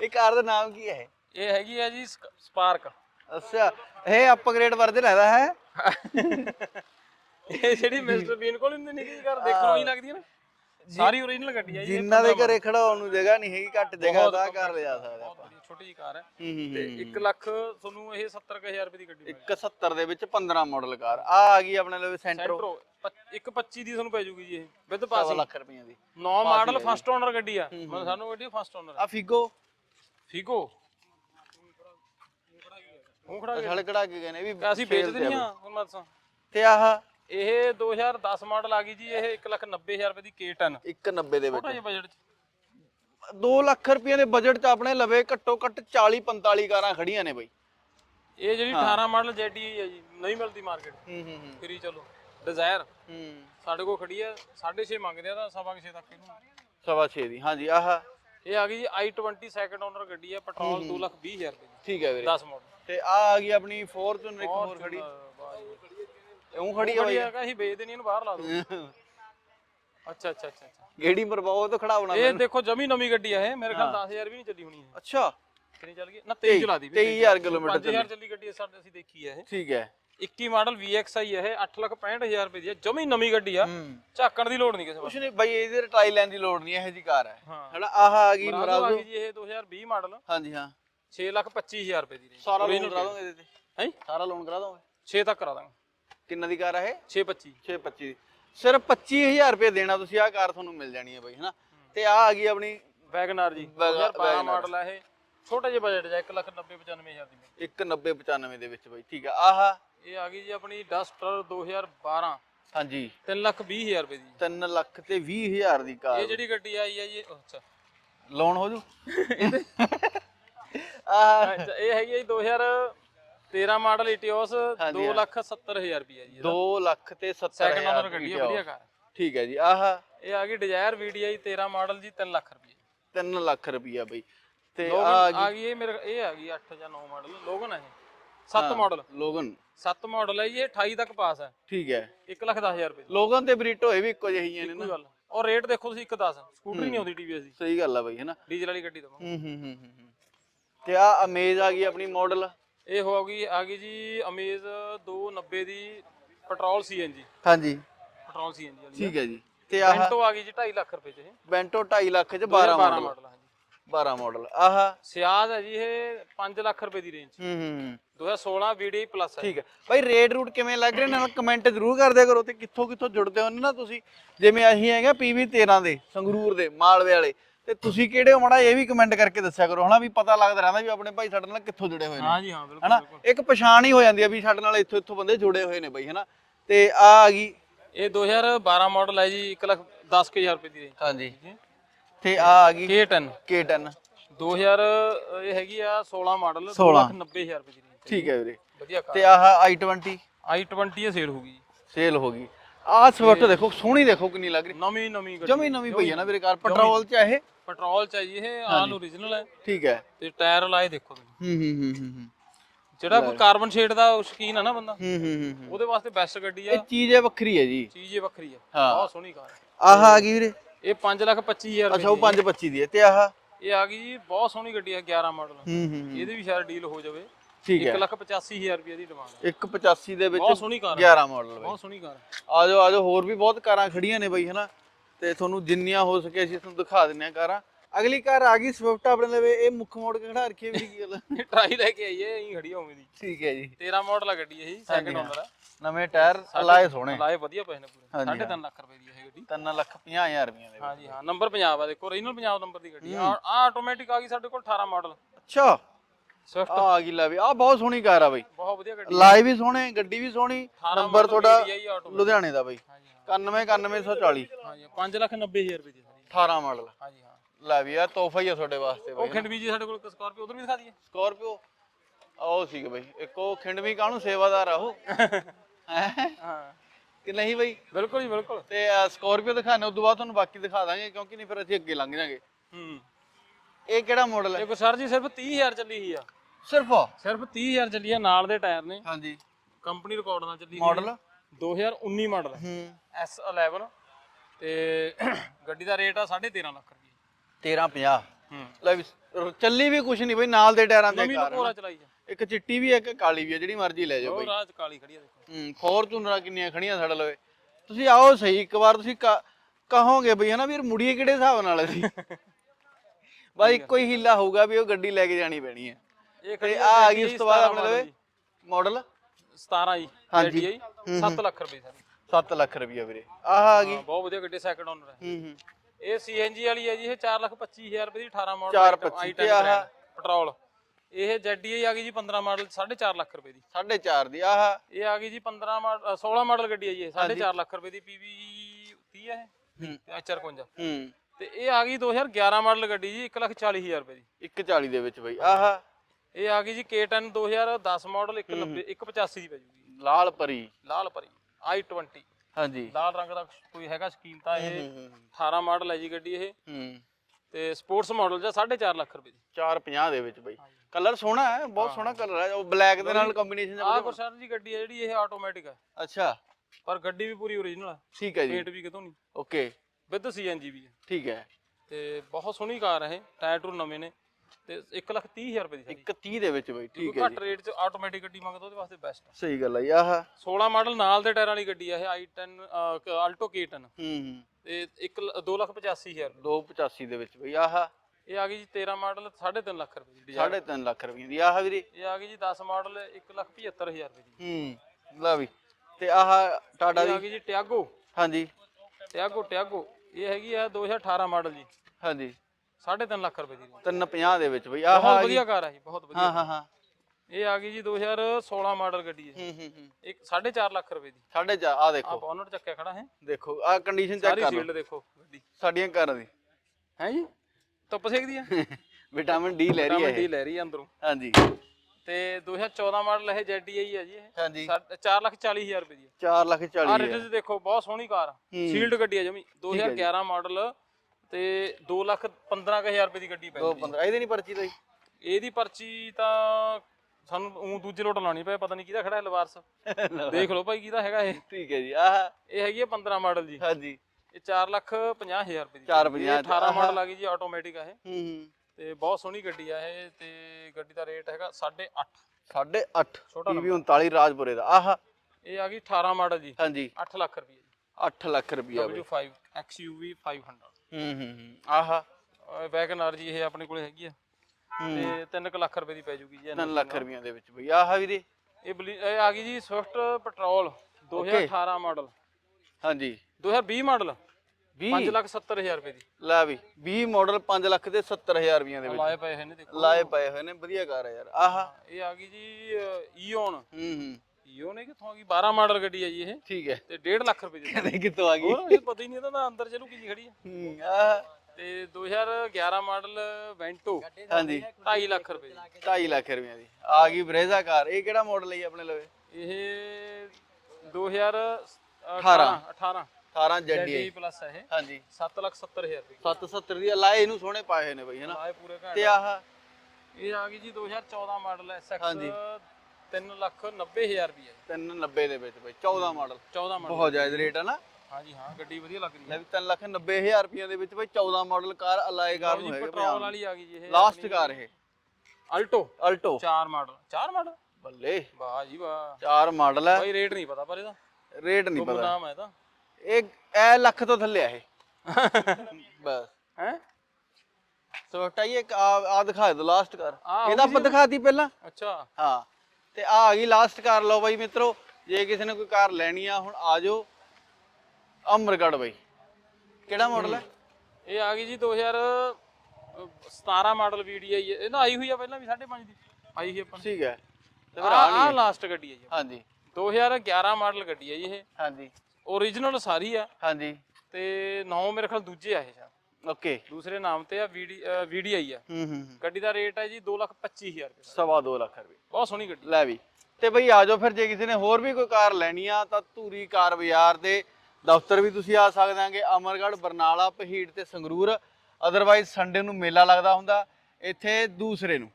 Speaker 1: ਇਹ ਕਾਰ ਦਾ ਨਾਮ ਕੀ ਹੈ?
Speaker 2: ਇਹ ਹੈਗੀ ਹੈ ਜੀ ਸਪਾਰਕ।
Speaker 1: ਅੱਛਾ ਇਹ ਅਪਗ੍ਰੇਡ ਵਰਜਨ ਹੈਦਾ ਹੈ?
Speaker 2: ਇਹ ਜਿਹੜੀ ਮਿਸਟਰ ਬੀਨ ਕੋਲ ਹੁੰਦੀ ਨਿੱਕੀ ਜਿਹੀ ਕਾਰ ਦੇਖਣ ਨੂੰ ਹੀ ਲੱਗਦੀ ਹੈ ਨਾ। ਸਾਰੀ ਓਰੀਜਨਲ ਗੱਡੀ ਹੈ ਜੀ
Speaker 1: ਜਿਨ੍ਹਾਂ ਦੇ ਘਰੇ ਖੜਾਉਣ ਨੂੰ ਜਗ੍ਹਾ ਨਹੀਂ ਹੈਗੀ ਘੱਟ ਜਗ੍ਹਾ ਦਾ ਕਰ ਲਿਆ ਸਕਦੇ ਆਪਾਂ।
Speaker 2: ਛੋਟੀ ਜਿਹੀ ਕਾਰ ਹੈ। ਤੇ 1 ਲੱਖ ਤੁਹਾਨੂੰ ਇਹ 70000 ਰੁਪਏ ਦੀ ਗੱਡੀ ਮਿਲੇਗੀ
Speaker 1: 170 ਦੇ ਵਿੱਚ 15 ਮਾਡਲ ਕਾਰ। ਆ ਆ ਗਈ ਆਪਣੇ ਲਈ ਸੈਂਟਰੋ।
Speaker 2: ਸੈਂਟਰੋ 125 ਦੀ ਤੁਹਾਨੂੰ ਪੈ ਜੂਗੀ ਜੀ ਇਹ ਵਿਦ ਪਾਸਿੰਗ
Speaker 1: ਲੱਖ ਰੁਪਈਆਂ ਦੀ।
Speaker 2: 9 ਮਾਡਲ ਫਸਟ ਓਨਰ ਗੱਡੀ ਆ। ਮਤਲਬ ਸਾਨੂੰ ਗੱਡੀ ਫਸਟ ਓਨਰ
Speaker 1: ਆ। ਫਿਗੋ
Speaker 2: ਫੀਗੋ ਉਹ ਖੜਾ
Speaker 1: ਛੜ ਕਢਾ ਕੇ ਗਏ ਨੇ ਵੀ
Speaker 2: ਅਸੀਂ ਵੇਚਦੇ ਨਹੀਂ ਆ ਹੁਣ ਮੈਂ ਦੱਸਾਂ।
Speaker 1: ਤੇ ਆਹ
Speaker 2: ਇਹ 2010 ਮਾਡਲ ਆ ਗਈ ਜੀ ਇਹ 190000 ਰੁਪਏ ਦੀ K10
Speaker 1: 190 ਦੇ ਵਿੱਚ।
Speaker 2: ਛੋਟਾ ਜਿਹਾ ਬਜਟ ਚ।
Speaker 1: 2 ਲੱਖ ਰੁਪਏ ਦੇ ਬਜਟ 'ਚ ਆਪਣੇ ਲਵੇ ਘੱਟੋ ਘੱਟ 40 45 ਕਾਰਾਂ ਖੜੀਆਂ ਨੇ ਬਈ।
Speaker 2: ਇਹ ਜਿਹੜੀ 18 ਮਾਡਲ ZDI ਹੈ ਜੀ ਨਹੀਂ ਮਿਲਦੀ ਮਾਰਕੀਟ
Speaker 1: ਹੂੰ ਹੂੰ ਹੂੰ।
Speaker 2: ਫਰੀ ਚਲੋ। ਡਿਜ਼ਾਇਰ
Speaker 1: ਹੂੰ।
Speaker 2: ਸਾਡੇ ਕੋਲ ਖੜੀ ਹੈ 6.5 ਮੰਗਦੇ ਆ ਤਾਂ ਸਵਾ 6 ਤੱਕ ਇਹਨੂੰ।
Speaker 1: ਸਵਾ 6 ਦੀ ਹਾਂਜੀ ਆਹ।
Speaker 2: ਇਹ ਆ ਗਈ ਜੀ i20 ਸੈਕੰਡ ਓਨਰ ਗੱਡੀ ਹੈ ਪੈਟਰੋਲ 2 ਲੱਖ 20 ਹਜ਼ਾਰ ਰੁਪਏ ਦੀ।
Speaker 1: ਠੀਕ ਹੈ ਵੀਰੇ।
Speaker 2: 10 ਮਾਡਲ
Speaker 1: ਤੇ ਆ ਆ ਗਈ ਆਪਣੀ ਫੋਰਚੂਨਰ ਇੱਕ ਹੋਰ ਖੜੀ। ਇਉਂ ਖੜੀ
Speaker 2: ਹੈਗਾ ਅਸੀਂ ਵੇਚਦੇ ਨਹੀਂ ਇਹਨੂੰ ਬਾਹਰ ਲਾ ਦੋ ਅੱਛਾ ਅੱਛਾ ਅੱਛਾ ਅੱਛਾ।
Speaker 1: ਗੇੜੀ ਮਰਵਾਓ ਤਾਂ ਖੜਾਉਣਾ
Speaker 2: ਇਹ ਦੇਖੋ ਜਮੀ ਨਵੀਂ ਗੱਡੀ ਆ ਇਹ। ਮੇਰੇ ਖਿਆਲ 10000 ਵੀ ਨਹੀਂ ਚੱਲੀ ਹੋਣੀ ਇਹ।
Speaker 1: ਅੱਛਾ।
Speaker 2: ਕਿੰਨੀ ਚੱਲ ਗਈ? ਨਾ 23 ਚਲਾ ਦੀ
Speaker 1: 23000 ਕਿਲੋਮੀਟਰ
Speaker 2: 5000 ਚੱਲੀ। ਗੱਡੀ ਹੈ ਸਾਡੇ ਅਸੀਂ ਦੇਖੀ ਹੈ
Speaker 1: ਠੀਕ ਹੈ।
Speaker 2: ਇਹ 21 ਮਾਡਲ VXI ਹੈ ਇਹ 865000 ਰੁਪਏ ਦੀ ਹੈ ਜਮੀ ਨਵੀਂ ਗੱਡੀ ਆ।
Speaker 1: ਹੂੰ।
Speaker 2: ਝਾਕਣ ਦੀ ਲੋੜ ਨਹੀਂ ਕਿਸੇ
Speaker 1: ਕੁਛ ਨਹੀਂ ਬਾਈ ਇਹਦੇ ਟਰਾਈ ਲੈਣ ਦੀ ਲੋੜ ਨਹੀਂ ਇਹੋ ਜੀ ਕਾਰ ਹੈ।
Speaker 2: ਹਾਂ।
Speaker 1: ਹਨਾ ਆਹ ਆ ਗਈ
Speaker 2: ਮਰਾਜ਼ੋ ਆ
Speaker 1: ਮਰਾਜ਼ੋ
Speaker 2: ਗਈ ਜੀ ਇਹ 2020 ਮਾਡਲ।
Speaker 1: ਹਾਂਜੀ ਹਾਂ।
Speaker 2: 625000 ਰੁਪਏ ਦੀ ਰਹੀ
Speaker 1: ਸਾਰਾ ਲੋਨ ਕਰਾ ਦੋਗੇ ਇਹਦੇ ਤੇ?
Speaker 2: ਹੈ?
Speaker 1: ਸਾਰਾ ਲੋਨ ਕਰਾ ਦੋਗੇ?
Speaker 2: 6 ਤੱਕ ਕਰਾ ਦਾਂਗੇ।
Speaker 1: ਕਿੰਨਾ ਦੀ ਕਾਰ ਹੈ ਇਹ?
Speaker 2: 625
Speaker 1: 625 ਦੀ। ਸਿਰਫ 25000 ਰੁਪਏ ਦੇਣਾ ਤੁਸੀਂ ਆਹ ਕਾਰ ਤੁਹਾਨੂੰ ਮਿਲ ਜਾਣੀ ਹੈ ਬਾਈ ਹਨਾ? ਤੇ ਆ ਆ ਗਈ ਆਪਣੀ
Speaker 2: ਵੈਗਨਾਰ ਜੀ।
Speaker 1: ਵੈਗ-
Speaker 2: 2012
Speaker 1: ਵੈਗਨਾਰ।
Speaker 2: ਮਾਡਲ ਹੈ ਇਹ। ਛੋਟੇ ਜਿਹੇ ਬਜਟ ਦਾ 190000 ਦੀ ਮਿਲਦੀ
Speaker 1: 19095 ਦੇ ਵਿੱਚ ਬਾਈ ਠੀਕ ਆ। ਆਹ
Speaker 2: ਇਹ ਆ ਗਈ ਜੀ ਆਪਣੀ ਡਸਟਰ 2012
Speaker 1: ਹਾਂਜੀ।
Speaker 2: 3 ਲੱਖ 20000 ਰੁਪਏ ਦੀ।
Speaker 1: 3 ਲੱਖ ਤੇ 20000 ਦੀ ਕਾਰ।
Speaker 2: ਇਹ ਜਿਹੜੀ ਗੱਡੀ ਆਈ ਹੈ ਜੀ ਉਹ ਅੱਛਾ।
Speaker 1: ਲੋਨ ਹੋ ਜੂ? ਆਹ।
Speaker 2: ਅੱਛਾ ਇਹ ਹੈਗੀ ਹੈ ਜੀ 2013 ਮਾਡਲ ਇਟਿਓਸ
Speaker 1: ਹਾਂਜੀ,
Speaker 2: 2 ਲੱਖ 70000 ਰੁਪਏ ਜੀ
Speaker 1: 2 ਲੱਖ ਤੇ 70
Speaker 2: ਸੈਕੰਡ ਓਨਰ ਗੱਡੀ ਹੈ ਵਧੀਆ ਕਾਰ
Speaker 1: ਠੀਕ ਹੈ ਜੀ ਆਹ
Speaker 2: ਇਹ ਆ ਗਈ ਡਿਜ਼ਾਇਰ VDI 13 ਮਾਡਲ ਜੀ 3 ਲੱਖ ਰੁਪਏ।
Speaker 1: 3 ਲੱਖ ਰੁਪਈਆ ਬਈ। ਤੇ
Speaker 2: ਲੋਗਨ
Speaker 1: ਆ
Speaker 2: ਆ ਗਈ ਇਹ ਮੇਰੇ ਇਹ ਆ ਗਈ 8 ਜਾਂ 9 ਮਾਡਲ। ਲੋਗਨ ਹੈ ਇਹ। 7 ਮਾਡਲ।
Speaker 1: ਲੋਗਨ
Speaker 2: 7 ਮਾਡਲ ਹੈ ਜੀ, ਇਹ 28 ਤੱਕ ਪਾਸ ਹੈ
Speaker 1: ਠੀਕ ਹੈ।
Speaker 2: 1 ਲੱਖ 10000 ਰੁਪਏ। ਦੀ
Speaker 1: ਲੋਗਨ ਤੇ ਬਰੀਟੋ ਇਹ ਵੀ ਇੱਕੋ ਜਿਹੀਆਂ ਨੇ
Speaker 2: ਕੋਈ
Speaker 1: ਨਾ।
Speaker 2: ਗੱਲ। ਔਰ ਰੇਟ ਦੇਖੋ ਤੁਸੀਂ 1 10 ਸਕੂਟਰੀ ਨਹੀਂ ਆਉਂਦੀ TVS ਦੀ।
Speaker 1: ਸਹੀ ਗੱਲ ਆ ਬਈ ਹੈਨਾ
Speaker 2: ਡੀਜ਼ਲ ਵਾਲੀ ਗੱਡੀ ਦਵਾਂ।
Speaker 1: ਹੂੰ ਹੂੰ ਹੂੰ ਹੂੰ ਹੂੰ। ਤੇ ਆ ਅਮੇਜ਼ ਆ ਗਈ ਆਪਣੀ ਮਾਡਲ
Speaker 2: ਇਹ ਹੋ ਗਈ ਆ ਗਈ ਜੀ ਅਮੇਜ਼ 290 ਦੀ ਪੈਟਰੋਲ ਸੀਐਨਜੀ
Speaker 1: ਹਾਂਜੀ।
Speaker 2: ਪੈਟਰੋਲ ਸੀਐਨਜੀ ਵਾਲੀ।
Speaker 1: ਠੀਕ ਹੈ ਜੀ। ਤੇ ਆਹ
Speaker 2: ਪੈਂਟੋ ਆ ਗਈ ਜੀ 2.5 ਲੱਖ ਰੁਪਏ ਚ ਇਹ।
Speaker 1: ਬੈਂਟੋ 2.5 ਲੱਖ ਚ 12
Speaker 2: 12
Speaker 1: ਮਾਡਲ
Speaker 2: ਮਾਡਲ ਹੈ ਜੀ
Speaker 1: 12 ਮਾਡਲ ਆਹ
Speaker 2: ਸਿਆਜ਼ ਹੈ ਜੀ ਇਹ 5 ਲੱਖ ਰੁਪਏ ਦੀ ਰੇਂਜ
Speaker 1: ਹੂੰ ਹੂੰ ਹੂੰ।
Speaker 2: 2016 VDI ਪਲੱਸ ਹੈ।
Speaker 1: ਠੀਕ ਹੈ। ਭਾਈ ਰੇਟ ਰੂਟ ਕਿਵੇਂ ਲੱਗ ਰਹੇ? ਨਾਲ ਕਮੈਂਟ ਜ਼ਰੂਰ ਕਰ ਦਿਆ ਕਰੋ ਤੇ ਕਿੱਥੋਂ ਕਿੱਥੋਂ ਜੁੜਦੇ ਹੋ ਨਾ ਤੁਸੀਂ? ਜਿਵੇਂ ਅਸੀਂ ਹੈਗੇ PV 13 ਦੇ ਸੰਗਰੂਰ ਦੇ ਮਾਲਵੇ ਵਾਲੇ। ਤੇ ਤੁਸੀਂ ਕਿਹੜੇ ਹੋ ਮਾੜਾ ਇਹ ਵੀ ਕਮੈਂਟ ਕਰਕੇ ਦੱਸਿਆ ਕਰੋ। ਹਨਾ ਵੀ ਪਤਾ ਲੱਗਦਾ ਰਹਿੰਦਾ ਵੀ ਆਪਣੇ ਭਾਈ ਸਾਡੇ ਨਾਲ ਕਿੱਥੋਂ ਜੁੜੇ ਹੋਏ ਨੇ।
Speaker 2: ਹਾਂ ਜੀ ਹਾਂ ਬਿਲਕੁਲ
Speaker 1: ਹਨਾ ਇੱਕ ਪਛਾਣ ਹੀ ਹੋ ਜਾਂਦੀ ਆ ਵੀ ਸਾਡੇ ਨਾਲ ਇੱਥੋਂ ਇੱਥੋਂ ਬੰਦੇ ਜੁੜੇ ਹੋਏ ਨੇ ਬਈ ਹਨਾ ਤੇ ਆ ਆ ਗਈ।
Speaker 2: ਇਹ 2012 ਮਾਡਲ ਹੈ ਜੀ 1 ਲੱਖ 10000 ਰੁਪਏ ਦੀ ਰੇਂਜ
Speaker 1: ਹਾਂਜੀ। ਤੇ ਆ ਆ ਗਈ।
Speaker 2: K10
Speaker 1: K10
Speaker 2: 2000 ਇਹ ਹੈਗੀ ਆ 16 ਮਾਡਲ 2
Speaker 1: 16
Speaker 2: ਲੱਖ 90000 ਰੁਪਏ ਦੀ
Speaker 1: ਠੀਕ ਹੈ ਵੀਰੇ।
Speaker 2: ਵਧੀਆ ਕਾਰ
Speaker 1: ਤੇ ਆਹ i20
Speaker 2: i20 ਇਹ ਸੇਲ ਹੋ ਗਈ
Speaker 1: ਸੇਲ ਹੋ ਗਈ। ਆਹ ਸਵਿਫਟ ਦੇਖੋ ਸੋਹਣੀ ਦੇਖੋ ਕਿੰਨੀ ਲੱਗ ਰਹੀ।
Speaker 2: ਨਵੀਂ ਨਵੀਂ ਗੱਡੀ।
Speaker 1: ਜਮੀ ਨਵੀਂ ਪਈ ਹੈ ਨਾ ਵੀਰੇ ਕਾਰ ਪੈਟਰੋਲ ਚ ਇਹ।
Speaker 2: ਪੈਟਰੋਲ ਚ ਹੈ ਜੀ ਇਹ ਆਲ ਓਰੀਜਨਲ ਹੈ
Speaker 1: ਠੀਕ ਹੈ
Speaker 2: ਤੇ ਟਾਇਰ ਲਾਏ ਦੇਖੋ ਤੁਸੀਂ।
Speaker 1: ਹੂੰ ਹੂੰ ਹੂੰ ਹੂੰ ਹੂੰ।
Speaker 2: ਜਿਹੜਾ ਕੋਈ ਕਾਰਬਨ ਸ਼ੇਡ ਦਾ ਸ਼ੌਕੀਨ ਆ ਨਾ ਬੰਦਾ।
Speaker 1: ਹੂੰ ਹੂੰ ਹੂੰ ਹੂੰ।
Speaker 2: ਉਹਦੇ ਵਾਸਤੇ ਬੈਸਟ ਗੱਡੀ
Speaker 1: ਇਹ
Speaker 2: ਆ
Speaker 1: ਚੀਜ਼ ਹੈ ਵੱਖਰੀ ਹੈ ਜੀ।
Speaker 2: ਚੀਜ਼ ਇਹ ਵੱਖਰੀ
Speaker 1: ਹਾਂ।
Speaker 2: ਬਹੁਤ ਸੋਹਣੀ ਕਾਰ ਹੈ।
Speaker 1: ਆਹ ਆ ਗਈ ਵੀਰੇ।
Speaker 2: ਇਹ 5 ਲੱਖ 25000 ਰੁਪਏ
Speaker 1: ਅੱਛਾ ਉਹ 525 ਦੀ ਹੈ ਤੇ ਆਹ?
Speaker 2: ਇਹ ਆ ਗਈ ਜੀ ਬਹੁਤ ਸੋਹਣੀ ਗੱਡੀ ਆ 11 ਮਾਡਲ।
Speaker 1: ਹੂੰ ਹੂੰ ਹੂੰ।
Speaker 2: ਇਹਦੀ ਵੀ ਸ਼ਾਇਦ ਡੀਲ ਹੋ ਜਾਵੇ।
Speaker 1: ਠੀਕ ਹੈ।
Speaker 2: 1 ਲੱਖ 85000 ਰੁਪਏ ਦੀ ਡਿਮਾਂਡ
Speaker 1: 185 ਦੇ ਵਿੱਚ
Speaker 2: ਬਹੁਤ ਸੋਹਣੀ ਕਾਰ ਹੈ।
Speaker 1: 11 ਮਾਡਲ
Speaker 2: ਬਹੁਤ ਸੋਹਣੀ ਕਾਰ ਹੈ।
Speaker 1: ਆਜੋ ਆਜੋ ਹੋਰ ਵੀ ਬਹੁਤ ਕਾਰਾਂ ਖੜੀਆਂ ਨੇ ਬਈ ਹਨਾ? ਤੇ ਤੁਹਾਨੂੰ ਜਿੰਨੀਆਂ ਹੋ ਸਕੇ ਅਸੀਂ ਤੁਹਾਨੂੰ ਦਿਖਾ ਦਿੰਨੇ ਆ ਕਾਰਾਂ। ਅਗਲੀ ਕਾਰ ਆ ਗਈ ਸਵਿਫਟ ਆਪਣੇ ਲਵੇ ਇਹ ਮੁੱਖ ਮੋੜ ਕੇ ਖੜਾ ਰੱਖੀ ਹੈ ਵੀ ਕੀ ਗੱਲ?
Speaker 2: ਇਹ ਟਰਾਈ ਲੈ ਕੇ ਆਈ ਹੈ ਇਹੀ ਖੜੀ ਹੋਵੇਂ ਦੀ।
Speaker 1: ਠੀਕ ਹੈ ਜੀ।
Speaker 2: 13 ਮਾਡਲ ਆ ਗੱਡੀ ਇਹ ਸੈਕਿੰਡ ਓਨਰ ਹੈ।
Speaker 1: ਨਵੇਂ ਟਾਇਰ ਲਾਏ ਸੋਹਣੇ।
Speaker 2: ਲਾਏ ਵਧੀਆ ਪਏ ਨੇ ਪੂਰੇ।
Speaker 1: ਹਾਂਜੀ,
Speaker 2: 3.5 ਲੱਖ ਰੁਪਏ ਦੀ ਇਹ ਗੱਡੀ।
Speaker 1: 3 ਲੱਖ 50 ਹਜ਼ਾਰ ਰੁਪਈਆ ਦੇ
Speaker 2: ਹਾਂਜੀ ਹਾਂ। ਨੰਬਰ ਪੰਜਾਬ ਆ ਦੇਖੋ ਓਰੀਜਨਲ ਪੰਜਾਬ ਨੰਬਰ ਦੀ ਗੱਡੀ ਆ। ਆ ਆਟੋਮੈਟਿਕ ਆ ਗਈ ਸਾਡੇ ਕੋਲ 18 ਮਾਡਲ
Speaker 1: ਅੱਛਾ।
Speaker 2: ਸਵਿਫਟ।
Speaker 1: ਆ ਗਈ ਲੈ ਵੀ। ਆ ਬਹੁਤ ਸੋਹਣੀ ਕਾਰ ਆ ਬਈ।
Speaker 2: ਬਹੁਤ ਵਧੀਆ ਗੱਡੀ
Speaker 1: ਲਾਏ ਵੀ ਸੋਹਣੇ ਗੱਡੀ ਵੀ ਸੋਹਣੀ
Speaker 2: 18
Speaker 1: ਨੰਬਰ ਤੁਹਾਡਾ ਲੁਧਿਆਣੇ ਦਾ ਬਈ।
Speaker 2: ਹਾਂਜੀ ਹਾਂ।
Speaker 1: 91 9140
Speaker 2: ਹਾਂਜੀ 5 ਲੱਖ 90000 ਰੁਪਏ ਦੀ ਸਾਰੀ
Speaker 1: 18 ਮਾਡਲ
Speaker 2: ਹਾਂਜੀ ਹਾਂ।
Speaker 1: ਲੈ ਵੀ ਆ ਤੋਹਫਾ ਹੀ ਆ ਤੁਹਾਡੇ ਵਾਸਤੇ
Speaker 2: ਉਹ
Speaker 1: ਬਈ
Speaker 2: ਖਿੰਡਵੀ ਜੀ ਸਾਡੇ ਕੋਲ ਸਕਾਰਪੀਓ ਉਧਰ ਵੀ ਦਿਖਾ ਦਈਏ।
Speaker 1: ਸਕਾਰਪੀਓ। ਆਓ ਸੀਗੇ ਬਈ। ਇੱਕ ਉਹ ਖਿੰਡਵੀ ਕਾਹਨੂੰ ਸੇਵਾਦਾਰ ਆ ਉਹ? ਹਾਂ? ਕਿ ਨਹੀਂ ਬਈ?
Speaker 2: ਬਿਲਕੁਲ ਜੀ ਬਿਲਕੁਲ।
Speaker 1: ਤੇ ਸਕਾਰਪੀਓ ਦਿਖਾਣੇ ਉਸ ਤੋਂ ਬਾਅਦ ਤੁਹਾਨੂੰ ਬਾਕੀ ਦਿਖਾ ਦਾਂਗੇ ਕਿਉਂਕਿ ਨਹੀਂ ਫਿਰ ਅਸੀਂ ਅੱਗੇ ਲੰਘ ਜਾਾਂਗੇ।
Speaker 2: ਹੂੰ।
Speaker 1: ਇਹ ਕਿਹੜਾ ਮਾਡਲ ਹੈ?
Speaker 2: ਦੇਖੋ ਸਰ ਜੀ ਸਿਰਫ 30000 ਚੱਲੀ ਹੀ ਆ।
Speaker 1: ਸਿਰਫ?
Speaker 2: ਸਿਰਫ 30000 ਚੱਲੀ ਆ ਨਾਲ ਦੇ ਟਾਇਰ ਨੇ।
Speaker 1: ਹਾਂਜੀ।
Speaker 2: ਕੰਪਨੀ ਰਿਕਾਰਡ ਨਾਲ ਚੱਲੀ
Speaker 1: ਮਾਡਲ
Speaker 2: 2019 ਮਾਡਲ
Speaker 1: ਹੂੰ।
Speaker 2: S11 ਤੇ ਗੱਡੀ ਦਾ ਰੇਟ ਆ 13.5 ਲੱਖ ਰੁਪਏ
Speaker 1: 1350
Speaker 2: ਹੂੰ।
Speaker 1: ਲੈ ਵੀ ਚੱਲੀ ਵੀ ਕੁਛ ਨਹੀਂ ਬਈ ਨਾਲ ਦੇ ਟਾਇਰਾਂ ਤੇ
Speaker 2: ਨਵੀਂ
Speaker 1: ਕਾਰ
Speaker 2: ਕੋਰਾ ਚਲਾਈ ਜਾ
Speaker 1: ਇੱਕ ਚਿੱਟੀ ਵੀ ਹੈ ਇੱਕ ਕਾਲੀ ਵੀ ਹੈ ਜਿਹੜੀ ਮਰਜ਼ੀ ਲੈ ਜਾਓ
Speaker 2: ਉਹ
Speaker 1: ਬਈ।
Speaker 2: ਰਾਹ ਚ ਕਾਲੀ ਖੜੀ ਆ ਦੇਖੋ।
Speaker 1: ਹੂੰ ਫੋਰਚੂਨਰਾਂ ਕਿੰਨੀਆਂ ਖੜੀਆਂ ਸਾਡੇ ਲਵੇ। ਤੁਸੀਂ ਆਓ ਸਹੀ ਇੱਕ ਵਾਰ ਤੁਸੀਂ ਕ- ਕਹੋਗੇ ਬਈ ਹਨਾ ਵੀਰ ਮੁੜੀਏ ਕਿਹੜੇ ਹਿਸਾਬ ਨਾਲ ਅਸੀਂ ਬਾਈ ਕੋਈ ਹੀਲਾ ਹੋਊਗਾ ਵੀ ਉਹ ਗੱਡੀ ਲੈ ਕੇ ਜਾਣੀ ਪੈਣੀ ਹੈ।
Speaker 2: ਇਹ
Speaker 1: ਤੇ ਆ ਆ ਗਈ ਉਸ ਤੋਂ ਬਾਅਦ ਆਪਣੇ ਲਵੇ ਮਾਡਲ
Speaker 2: 17 ਜੀ
Speaker 1: ਹਾਂਜੀ।
Speaker 2: GTI 7 ਲੱਖ ਰੁਪਏ ਸਰ।
Speaker 1: 7 ਲੱਖ ਰੁਪਈਆ ਵੀਰੇ। ਆਹ ਆ ਗਈ।
Speaker 2: ਹਾਂ, ਬਹੁਤ ਵਧੀਆ ਗੱਡੀ ਸੈਕਿੰਡ ਓਨਰ ਹੈ।
Speaker 1: ਹੂੰ ਹੂੰ।
Speaker 2: ਇਹ CNG ਵਾਲੀ ਹੈ ਜੀ ਇਹ 4 ਲੱਖ 25000 ਰੁਪਏ ਦੀ 18 ਮਾਡਲ
Speaker 1: 425 ਤੇ ਆਹ?
Speaker 2: ਪੈਟਰੋਲ ਇਹ ZDI ਆ ਗਈ ਜੀ 15 ਮਾਡਲ 4.5 ਲੱਖ ਰੁਪਏ ਦੀ।
Speaker 1: 4.5 ਦੀ ਆਹ।
Speaker 2: ਇਹ ਆ ਗਈ ਜੀ 15 ਮਾਡਲ 16 ਮਾਡਲ ਗੱਡੀ ਹੈ ਜੀ ਇਹ 4.5 ਲੱਖ ਰੁਪਏ ਦੀ PV 30 ਹੈ
Speaker 1: ਹੂੰ।
Speaker 2: ਇਹ 55
Speaker 1: ਹੂੰ।
Speaker 2: ਤੇ ਇਹ ਆ ਗਈ 2011 ਮਾਡਲ ਗੱਡੀ ਜੀ 1 ਲੱਖ 40000 ਰੁਪਏ ਦੀ।
Speaker 1: 140 ਦੇ ਵਿੱਚ ਬਈ ਆਹ।
Speaker 2: ਇਹ ਆ ਗਈ ਜੀ K10 2010 ਮਾਡਲ 190 185 ਦੀ ਪੈ ਜੂਗੀ।
Speaker 1: ਲਾਲ ਪਰੀ।
Speaker 2: ਲਾਲ ਭਰੀ i20
Speaker 1: ਹਾਂਜੀ।
Speaker 2: ਲਾਲ ਰੰਗ ਦਾ ਕੋਈ ਹੈਗਾ ਸ਼ਕੀਨ ਤਾਂ ਇਹ
Speaker 1: ਹੂੰ ਹੂੰ।
Speaker 2: 18 ਮਾਡਲ ਹੈ ਜੀ ਗੱਡੀ ਇਹ।
Speaker 1: ਹੂੰ।
Speaker 2: ਤੇ ਸਪੋਰਟਸ ਮਾਡਲ ਜਾਂ 4.5 ਲੱਖ ਰੁਪਏ ਦੀ।
Speaker 1: 450 ਦੇ ਵਿੱਚ ਬਈ। ਕਲਰ ਸੋਹਣਾ ਹੈ ਬਹੁਤ ਸੋਹਣਾ ਕਲਰ ਹੈ ਉਹ ਬਲੈਕ ਦੇ ਨਾਲ ਕੰਬੀਨੇਸ਼ਨ
Speaker 2: ਆਹ ਗੁਰਸ਼ਰਨ ਜੀ ਗੱਡੀ ਹੈ ਜਿਹੜੀ ਇਹ ਆਟੋਮੈਟਿਕ ਹੈ।
Speaker 1: ਅੱਛਾ।
Speaker 2: ਪਰ ਗੱਡੀ ਵੀ ਪੂਰੀ ਓਰੀਜਨਲ ਹੈ।
Speaker 1: ਠੀਕ ਹੈ ਜੀ।
Speaker 2: ਪੇਂਟ ਵੀ ਕਿਤੋਂ ਨਹੀਂ।
Speaker 1: ਓਕੇ
Speaker 2: ਵਿਦ ਸੀਐਨਜੀ ਵੀ ਹੈ
Speaker 1: ਠੀਕ ਹੈ।
Speaker 2: ਤੇ ਬਹੁਤ ਸੋਹਣੀ ਕਾਰ ਹੈ ਇਹ ਟਾਇਰ ਟੂਰ ਨਵੇਂ ਨੇ। ਤੇ 1 ਲੱਖ 30 ਹਜ਼ਾਰ ਰੁਪਏ ਦੀ ਸਾਰੀ
Speaker 1: 130 ਦੇ ਵਿੱਚ ਬਈ ਠੀਕ ਹੈ
Speaker 2: ਘੱਟ ਰੇਟ 'ਚ ਆਟੋਮੈਟਿਕ ਗੱਡੀ ਮੰਗਦਾ ਉਹਦੇ ਵਾਸਤੇ ਬੈਸਟ
Speaker 1: ਸਹੀ ਗੱਲ ਹੈ ਜੀ, ਆਹ।
Speaker 2: 16 ਮਾਡਲ ਨਾਲ ਦੇ ਟਾਇਰਾਂ ਵਾਲੀ ਗੱਡੀ ਹੈ ਇਹ i10 ਆਲਟੋ K10
Speaker 1: ਹੂੰ ਹੂੰ।
Speaker 2: ਤੇ 1 2 ਲੱਖ 85 ਹਜ਼ਾਰ
Speaker 1: 285 ਦੇ। ਵਿੱਚ ਬਈ ਆਹ।
Speaker 2: ਇਹ ਆ ਗਈ ਜੀ 13 ਮਾਡਲ 3.5 ਲੱਖ ਰੁਪਏ ਦੀ design।
Speaker 1: 3.5 ਲੱਖ ਰੁਪਏ ਦੀ ਆਹ ਵੀਰੇ।
Speaker 2: ਇਹ ਆ ਗਈ ਜੀ 10 ਮਾਡਲ 1 ਲੱਖ 75 ਹਜ਼ਾਰ ਰੁਪਏ ਦੀ।
Speaker 1: ਹੂੰ ਲਾ ਵੀ। ਤੇ ਆਹ ਟਾਟਾ
Speaker 2: ਇਹ ਆ
Speaker 1: ਦੀ
Speaker 2: ਗਈ ਜੀ ਟਿਆਗੋ
Speaker 1: ਹਾਂਜੀ।
Speaker 2: ਟਿਆਗੋ ਟਿਆਗੋ ਇਹ ਹੈਗੀ ਆ 2018 ਮਾਡਲ ਜੀ।
Speaker 1: ਹਾਂਜੀ।
Speaker 2: 3.5 ਲੱਖ ਰੁਪਏ ਦੀ
Speaker 1: ਤਿੰਨ 50 ਦੇ ਵਿੱਚ ਬਈ ਆਹ
Speaker 2: ਬਹੁਤ
Speaker 1: ਆ
Speaker 2: ਵਧੀਆ ਕਾਰ ਹੈ ਜੀ ਬਹੁਤ
Speaker 1: ਹਾਂ
Speaker 2: ਵਧੀਆ।
Speaker 1: ਹਾਂ ਹਾਂ
Speaker 2: ਇਹ ਆ ਗਈ ਜੀ 2016 ਮਾਡਲ ਗੱਡੀ ਹੈ
Speaker 1: ਹੂੰ ਹੂੰ ਹੂੰ।
Speaker 2: ਇੱਕ 4.5 ਲੱਖ ਰੁਪਏ ਦੀ।
Speaker 1: ਸਾਢੇ ਚਾਰ ਆ
Speaker 2: ਆ
Speaker 1: ਦੇਖੋ
Speaker 2: ਬੋਨਟ ਚੱਕਿਆ ਖੜਾ ਹੈ।
Speaker 1: ਦੇਖੋ ਆ ਕੰਡੀਸ਼ਨ ਚੈੱਕ
Speaker 2: ਸਾਰੀ
Speaker 1: ਕਰ
Speaker 2: ਸੀਲਡ
Speaker 1: ਲਓ
Speaker 2: ਦੇਖੋ ਗੱਡੀ।
Speaker 1: ਸਾਡੀਆਂ ਕਾਰਾਂ ਦੀ।
Speaker 2: ਹੈ ਜੀ? ਧੁੱਪ ਸੇਕਦੀ ਆ।
Speaker 1: ਵਿਟਾਮਿਨ ਡੀ ਲੈ ਰਹੀ ਹੈ
Speaker 2: ਵਿਟਾਮਿਨ ਡੀ ਲੈ ਰਹੀ ਆ ਅੰਦਰੋਂ।
Speaker 1: ਹਾਂਜੀ।
Speaker 2: ਤੇ 2014 ਮਾਡਲ ਇਹ ZDI ਹੈ ਜੀ ਇਹ।
Speaker 1: ਹਾਂਜੀ।
Speaker 2: 4 ਲੱਖ 40 ਹਜ਼ਾਰ ਰੁਪਏ ਦੀ
Speaker 1: 4 ਲੱਖ 40
Speaker 2: ਆ
Speaker 1: ਹੈ
Speaker 2: ਰਿਟਸ ਦੇਖੋ ਬਹੁਤ ਸੋਹਣੀ ਕਾਰ। ਸੀਲਡ ਗੱਡੀ ਹੈ ਜਮੀ। 2011 ਮਾਡਲ ਤੇ 2 ਲੱਖ 15000 ਰੁਪਏ ਦੀ ਗੱਡੀ ਪੈ
Speaker 1: 15 ਇਹਦੇ ਨਹੀਂ ਪਰਚੀ ਤਾਂ
Speaker 2: ਇਹਦੀ ਪਰਚੀ ਤਾਂ ਸਾਨੂੰ ਉਹ ਦੂਜੇ ਲੋਟ ਲਾਉਣੀ ਪਏ ਪਤਾ ਨਹੀਂ ਕਿਹਦਾ ਖੜਾ ਹੈ ਲਵਾਰਸ। ਦੇਖ ਲਓ ਭਾਈ ਕਿਹਦਾ ਹੈਗਾ ਇਹ।
Speaker 1: ਠੀਕ ਹੈ ਜੀ ਆਹ।
Speaker 2: ਇਹ ਹੈਗੀ ਹੈ 15 ਮਾਡਲ ਜੀ।
Speaker 1: ਹਾਂਜੀ।
Speaker 2: ਇਹ 4 ਲੱਖ 50000 ਰੁਪਏ ਦੀ।
Speaker 1: ਚਾਰ
Speaker 2: ਗੱਡੀ।
Speaker 1: ਪੰਜਾਹ
Speaker 2: ਇਹ 18 ਮਾਡਲ ਆ ਗਈ ਜੀ ਆਟੋਮੈਟਿਕ ਆ ਇਹ।
Speaker 1: ਹੂੰ ਹੂੰ।
Speaker 2: ਤੇ ਬਹੁਤ ਸੋਹਣੀ ਗੱਡੀ ਆ ਇਹ ਤੇ ਗੱਡੀ ਦਾ ਰੇਟ ਹੈਗਾ 8.5
Speaker 1: ਸਾਢੇ 8
Speaker 2: ਛੋਟਾ
Speaker 1: ਟੀਵੀ 39 ਰਾਜਪੁਰੇ ਦਾ। ਆਹ।
Speaker 2: ਇਹ ਆ ਗਈ 18 ਮਾਡਲ ਜੀ।
Speaker 1: ਹਾਂਜੀ।
Speaker 2: 8 ਲੱਖ ਰੁਪਏ ਜੀ।
Speaker 1: 8 ਲੱਖ ਰੁਪਿਆ ਬਈ।
Speaker 2: W5 XUV 500
Speaker 1: ਹੂੰ ਹੂੰ ਹੂੰ। ਆਹ।
Speaker 2: ਵੈਗਨਰ ਜੀ ਇਹ ਆਪਣੇ ਕੋਲੇ ਹੈਗੀ ਆ। ਤੇ 3 ਲੱਖ ਰੁਪਏ ਦੀ ਪੈ ਜੂਗੀ ਜੀ ਇਹਨਾਂ
Speaker 1: 3 ਲੱਖ ਰੁਪਈਆਂ ਦੇ ਵਿੱਚ ਬਈ। ਆਹ ਵੀਰੇ।
Speaker 2: ਇਹ ਇਹ ਆ ਗਈ ਜੀ ਸਵਿਫਟ ਪੈਟਰੋਲ 2018 ਮਾਡਲ।
Speaker 1: ਹਾਂਜੀ।
Speaker 2: 2020 ਮਾਡਲ।
Speaker 1: 20
Speaker 2: 5 ਲੱਖ 70 ਹਜ਼ਾਰ ਰੁਪਏ ਦੀ।
Speaker 1: ਲੈ ਵੀ 20 ਮਾਡਲ 5 ਲੱਖ ਤੇ 70000 ਰੁਪਈਆਂ ਦੇ ਵਿੱਚ।
Speaker 2: ਲਾਏ ਪਏ ਹੋਏ ਨੇ ਦੇਖੋ।
Speaker 1: ਲਾਏ ਪਏ ਹੋਏ ਨੇ ਵਧੀਆ ਕਾਰ ਹੈ ਯਾਰ। ਆਹ।
Speaker 2: ਇਹ ਆ ਗਈ ਜੀ ਈਓਨ
Speaker 1: ਹੂੰ ਹੂੰ।
Speaker 2: ਈਓਨ ਇਹ ਕਿੱਥੋਂ ਆ ਗਈ? 12 ਮਾਡਲ ਗੱਡੀ ਹੈ ਜੀ ਇਹ।
Speaker 1: ਠੀਕ ਹੈ।
Speaker 2: ਤੇ 1.5 ਲੱਖ ਰੁਪਏ ਦੀ
Speaker 1: ਕਦੇ ਕਿੱਥੋਂ ਆ ਗਈ?
Speaker 2: ਹੋਰ ਪਤਾ ਹੀ ਨਹੀਂ ਇਹਦਾ ਤਾਂ ਅੰਦਰ ਚਲੂ ਕੀ ਖੜੀ ਆ।
Speaker 1: ਹੂੰ ਆਹ।
Speaker 2: ਤੇ 2011 ਮਾਡਲ ਵੈਂਟੋ
Speaker 1: ਹਾਂਜੀ।
Speaker 2: 2.5 ਲੱਖ ਰੁਪਏ ਦੀ।
Speaker 1: 2.5 ਲੱਖ ਰੁਪਈਆਂ ਦੀ। ਆ ਗਈ ਬਰੇਜ਼ਾ ਕਾਰ। ਇਹ ਕਿਹੜਾ ਮਾਡਲ ਹੈ ਆਪਣੇ ਲਵੇ?
Speaker 2: ਇਹ 2018
Speaker 1: 18
Speaker 2: 18
Speaker 1: 18 ਜੈਡੀ
Speaker 2: ਜੈਡੀ ਪਲੱਸ ਹੈ ਇਹ।
Speaker 1: ਹਾਂਜੀ।
Speaker 2: 7 ਲੱਖ 70 ਹਜ਼ਾਰ ਰੁਪਏ।
Speaker 1: 770 ਦੀ ਲਾਏ ਇਹਨੂੰ ਸੋਹਣੇ ਪਾਏ ਹੋਏ ਨੇ ਬਈ ਹਨਾ।
Speaker 2: ਲਾਏ ਪੂਰੇ ਘੰਟੇ।
Speaker 1: ਤੇ ਆਹ
Speaker 2: ਇਹ ਆ ਗਈ ਜੀ 2014 ਮਾਡਲ ਐਸਐਕਸ
Speaker 1: ਹਾਂਜੀ।
Speaker 2: 3 ਲੱਖ 90 ਹਜ਼ਾਰ ਰੁਪਏ
Speaker 1: 390 ਦੇ ਵਿੱਚ ਬਈ 14 ਮਾਡਲ
Speaker 2: 14 ਮਾਡਲ
Speaker 1: ਬਹੁਤ ਜਾਇਜ਼ ਰੇਟ ਹੈ ਨਾ।
Speaker 2: ਹਾਂਜੀ ਹਾਂ ਗੱਡੀ ਵਧੀਆ ਲੱਗ ਰਹੀ
Speaker 1: ਲੈ
Speaker 2: ਹੈ
Speaker 1: ਵੀ 3 ਲੱਖ 90 ਹਜ਼ਾਰ ਰੁਪਈਆਂ ਦੇ ਵਿੱਚ ਬਈ 14 ਮਾਡਲ ਕਾਰ ਅਲਾਏ ਕਾਰ
Speaker 2: ਜੀ
Speaker 1: ਨੂੰ ਹੈਗੇ
Speaker 2: ਪੈਟਰੋਲ ਵਾਲੀ ਆ ਗਈ ਜੀ ਇਹ
Speaker 1: ਲਾਸਟ ਕਾਰ ਇਹ।
Speaker 2: ਅਲਟੋ
Speaker 1: ਅਲਟੋ
Speaker 2: 4 ਮਾਡਲ 4 ਮਾਡਲ
Speaker 1: ਬੱਲੇ।
Speaker 2: ਵਾਹ ਜੀ ਵਾਹ।
Speaker 1: ਚਾਰ ਮਾਡਲ ਹੈ
Speaker 2: ਬਾਈ ਰੇਟ ਨਹੀਂ ਪਤਾ ਪਰ ਇਹਦਾ।
Speaker 1: ਰੇਟ ਨਹੀਂ ਪਤਾ।
Speaker 2: ਨਾਮ ਹੈ ਇਹਦਾ।
Speaker 1: ਇਹ ਐ ਲੱਖ ਤੋਂ ਥੱਲੇ ਆ ਇਹ। ਬਸ।
Speaker 2: ਹੈ?
Speaker 1: ਸੋ ਟਾਈ ਇੱਕ ਆ ਆ ਦਿਖਾ ਦਿਓ ਲਾਸਟ ਕਾਰ।
Speaker 2: ਆਹ
Speaker 1: ਇਹਦਾ ਆਪਾਂ ਦਿਖਾਤੀ ਪਹਿਲਾਂ?
Speaker 2: ਅੱਛਾ।
Speaker 1: ਹਾਂ। ਤੇ ਆ ਆ ਗਈ ਲਾਸਟ ਕਾਰ ਲਓ ਬਾਈ ਮਿੱਤਰੋ ਜੇ ਕਿਸੇ ਨੇ ਕੋਈ ਕਾਰ ਲੈਣੀ ਆ ਹੁਣ ਆ ਜਾਓ। ਅਮਰਗੜ ਬਾਈ। ਕਿਹੜਾ ਮਾਡਲ ਹੈ।
Speaker 2: ਇਹ ਆ ਗਈ ਜੀ 2017 ਮਾਡਲ ਵੀਡੀਆਈ ਇਹ ਨਾ ਆਈ ਹੋਈ ਆ ਪਹਿਲਾਂ ਵੀ 5.5 ਦੀ। ਆਈ ਸੀ ਆਪਾਂ।
Speaker 1: ਠੀਕ ਹੈ। ਤੇ ਫਿਰ
Speaker 2: ਆ
Speaker 1: ਆ
Speaker 2: ਲਾਸਟ ਗੱਡੀ ਹੈ ਜੀ।
Speaker 1: ਹਾਂਜੀ।
Speaker 2: 2011 ਮਾਡਲ ਗੱਡੀ ਹੈ ਜੀ ਇਹ।
Speaker 1: ਹਾਂਜੀ।
Speaker 2: ਓਰੀਜਨਲ ਸਾਰੀ ਆ।
Speaker 1: ਹਾਂਜੀ।
Speaker 2: ਤੇ ਨੌ ਮੇਰੇ ਖਿਆਲ ਦੂਜੇ ਆ ਇਹ ਸ਼ਾਇਦ
Speaker 1: ਓਕੇ।
Speaker 2: ਦੂਸਰੇ ਨਾਮ ਤੇ ਆ ਵੀਡੀਆਈ ਆ।
Speaker 1: ਹੂੰ ਹੂੰ
Speaker 2: ਗੱਡੀ ਦਾ ਰੇਟ ਹੈ ਜੀ 225000 ਰੁਪਏ
Speaker 1: ਸਵਾ ਦੋ ਲੱਖ ਰੁਪਏ।
Speaker 2: ਬਹੁਤ ਸੋਹਣੀ ਗੱਡੀ
Speaker 1: ਲੈ ਵੀ। ਤੇ ਬਈ ਆ ਜਾਓ ਫਿਰ ਜੇ ਕਿਸੇ ਨੇ ਹੋਰ ਵੀ ਕੋਈ ਕਾਰ ਲੈਣੀ ਆ ਤਾਂ ਧੂਰੀ ਕਾਰ ਬਾਜ਼ਾਰ ਦੇ ਦਫ਼ਤਰ ਵੀ ਤੁਸੀਂ ਆ ਸਕਦੇ ਆਂਗੇ। ਅਮਰਗੜ੍ਹ ਬਰਨਾਲਾ ਪਹੀੜ ਤੇ ਸੰਗਰੂਰ। ਅਦਰਵਾਈਜ਼ ਸੰਡੇ ਨੂੰ ਮੇਲਾ ਲੱਗਦਾ ਹੁੰਦਾ। ਇੱਥੇ ਦੂਸਰੇ ਨੂੰ।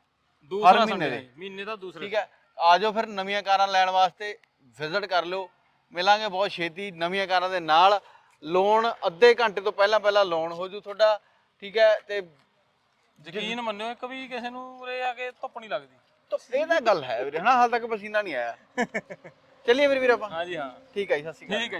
Speaker 2: ਦੂਸਰਾ। ਹੈ, ਮਹੀਨੇ ਦਾ। ਦੂਸਰਾ।
Speaker 1: ਠੀਕ ਹੈ। ਆ ਜਾਓ ਫਿਰ ਨਵੀਆਂ ਕਾਰਾਂ ਲੈਣ ਵਾਸਤੇ। ਵਿਜ਼ਿਟ ਕਰ ਲਿਓ। ਮਿਲਾਂਗੇ ਬਹੁਤ ਛੇਤੀ ਨਵੀਆਂ ਕਾਰਾਂ ਦੇ ਨਾਲ। ਲੋਨ ਅੱਧੇ ਘੰਟੇ ਤੋਂ ਪਹਿਲਾਂ ਪਹਿਲਾਂ ਲੋਨ ਹੋ ਜੂ ਤੁਹਾਡਾ ਠੀਕ ਹੈ ਤੇ
Speaker 2: ਯਕੀਨ ਮੰਨਿਓ ਇੱਕ ਵੀ ਕਿਸੇ ਨੂੰ ਉਰੇ ਆ ਕੇ ਧੁੱਪ ਨਹੀਂ ਲੱਗਦੀ।
Speaker 1: ਤਾਂ ਇਹ ਤਾਂ ਗੱਲ ਹੈ ਵੀਰੇ ਹਨਾ ਹਾਲ ਤੱਕ ਪਸੀਨਾ ਨਹੀਂ ਆਇਆ। ਚੱਲੀਏ ਫਿਰ ਵੀਰ ਆਪਾਂ।
Speaker 2: ਹਾਂਜੀ ਹਾਂ।
Speaker 1: ਠੀਕ ਹੈ ਜੀ ਸਤਿ ਸ਼੍ਰੀ ਅਕਾਲ।
Speaker 2: ਠੀਕ ਹੈ।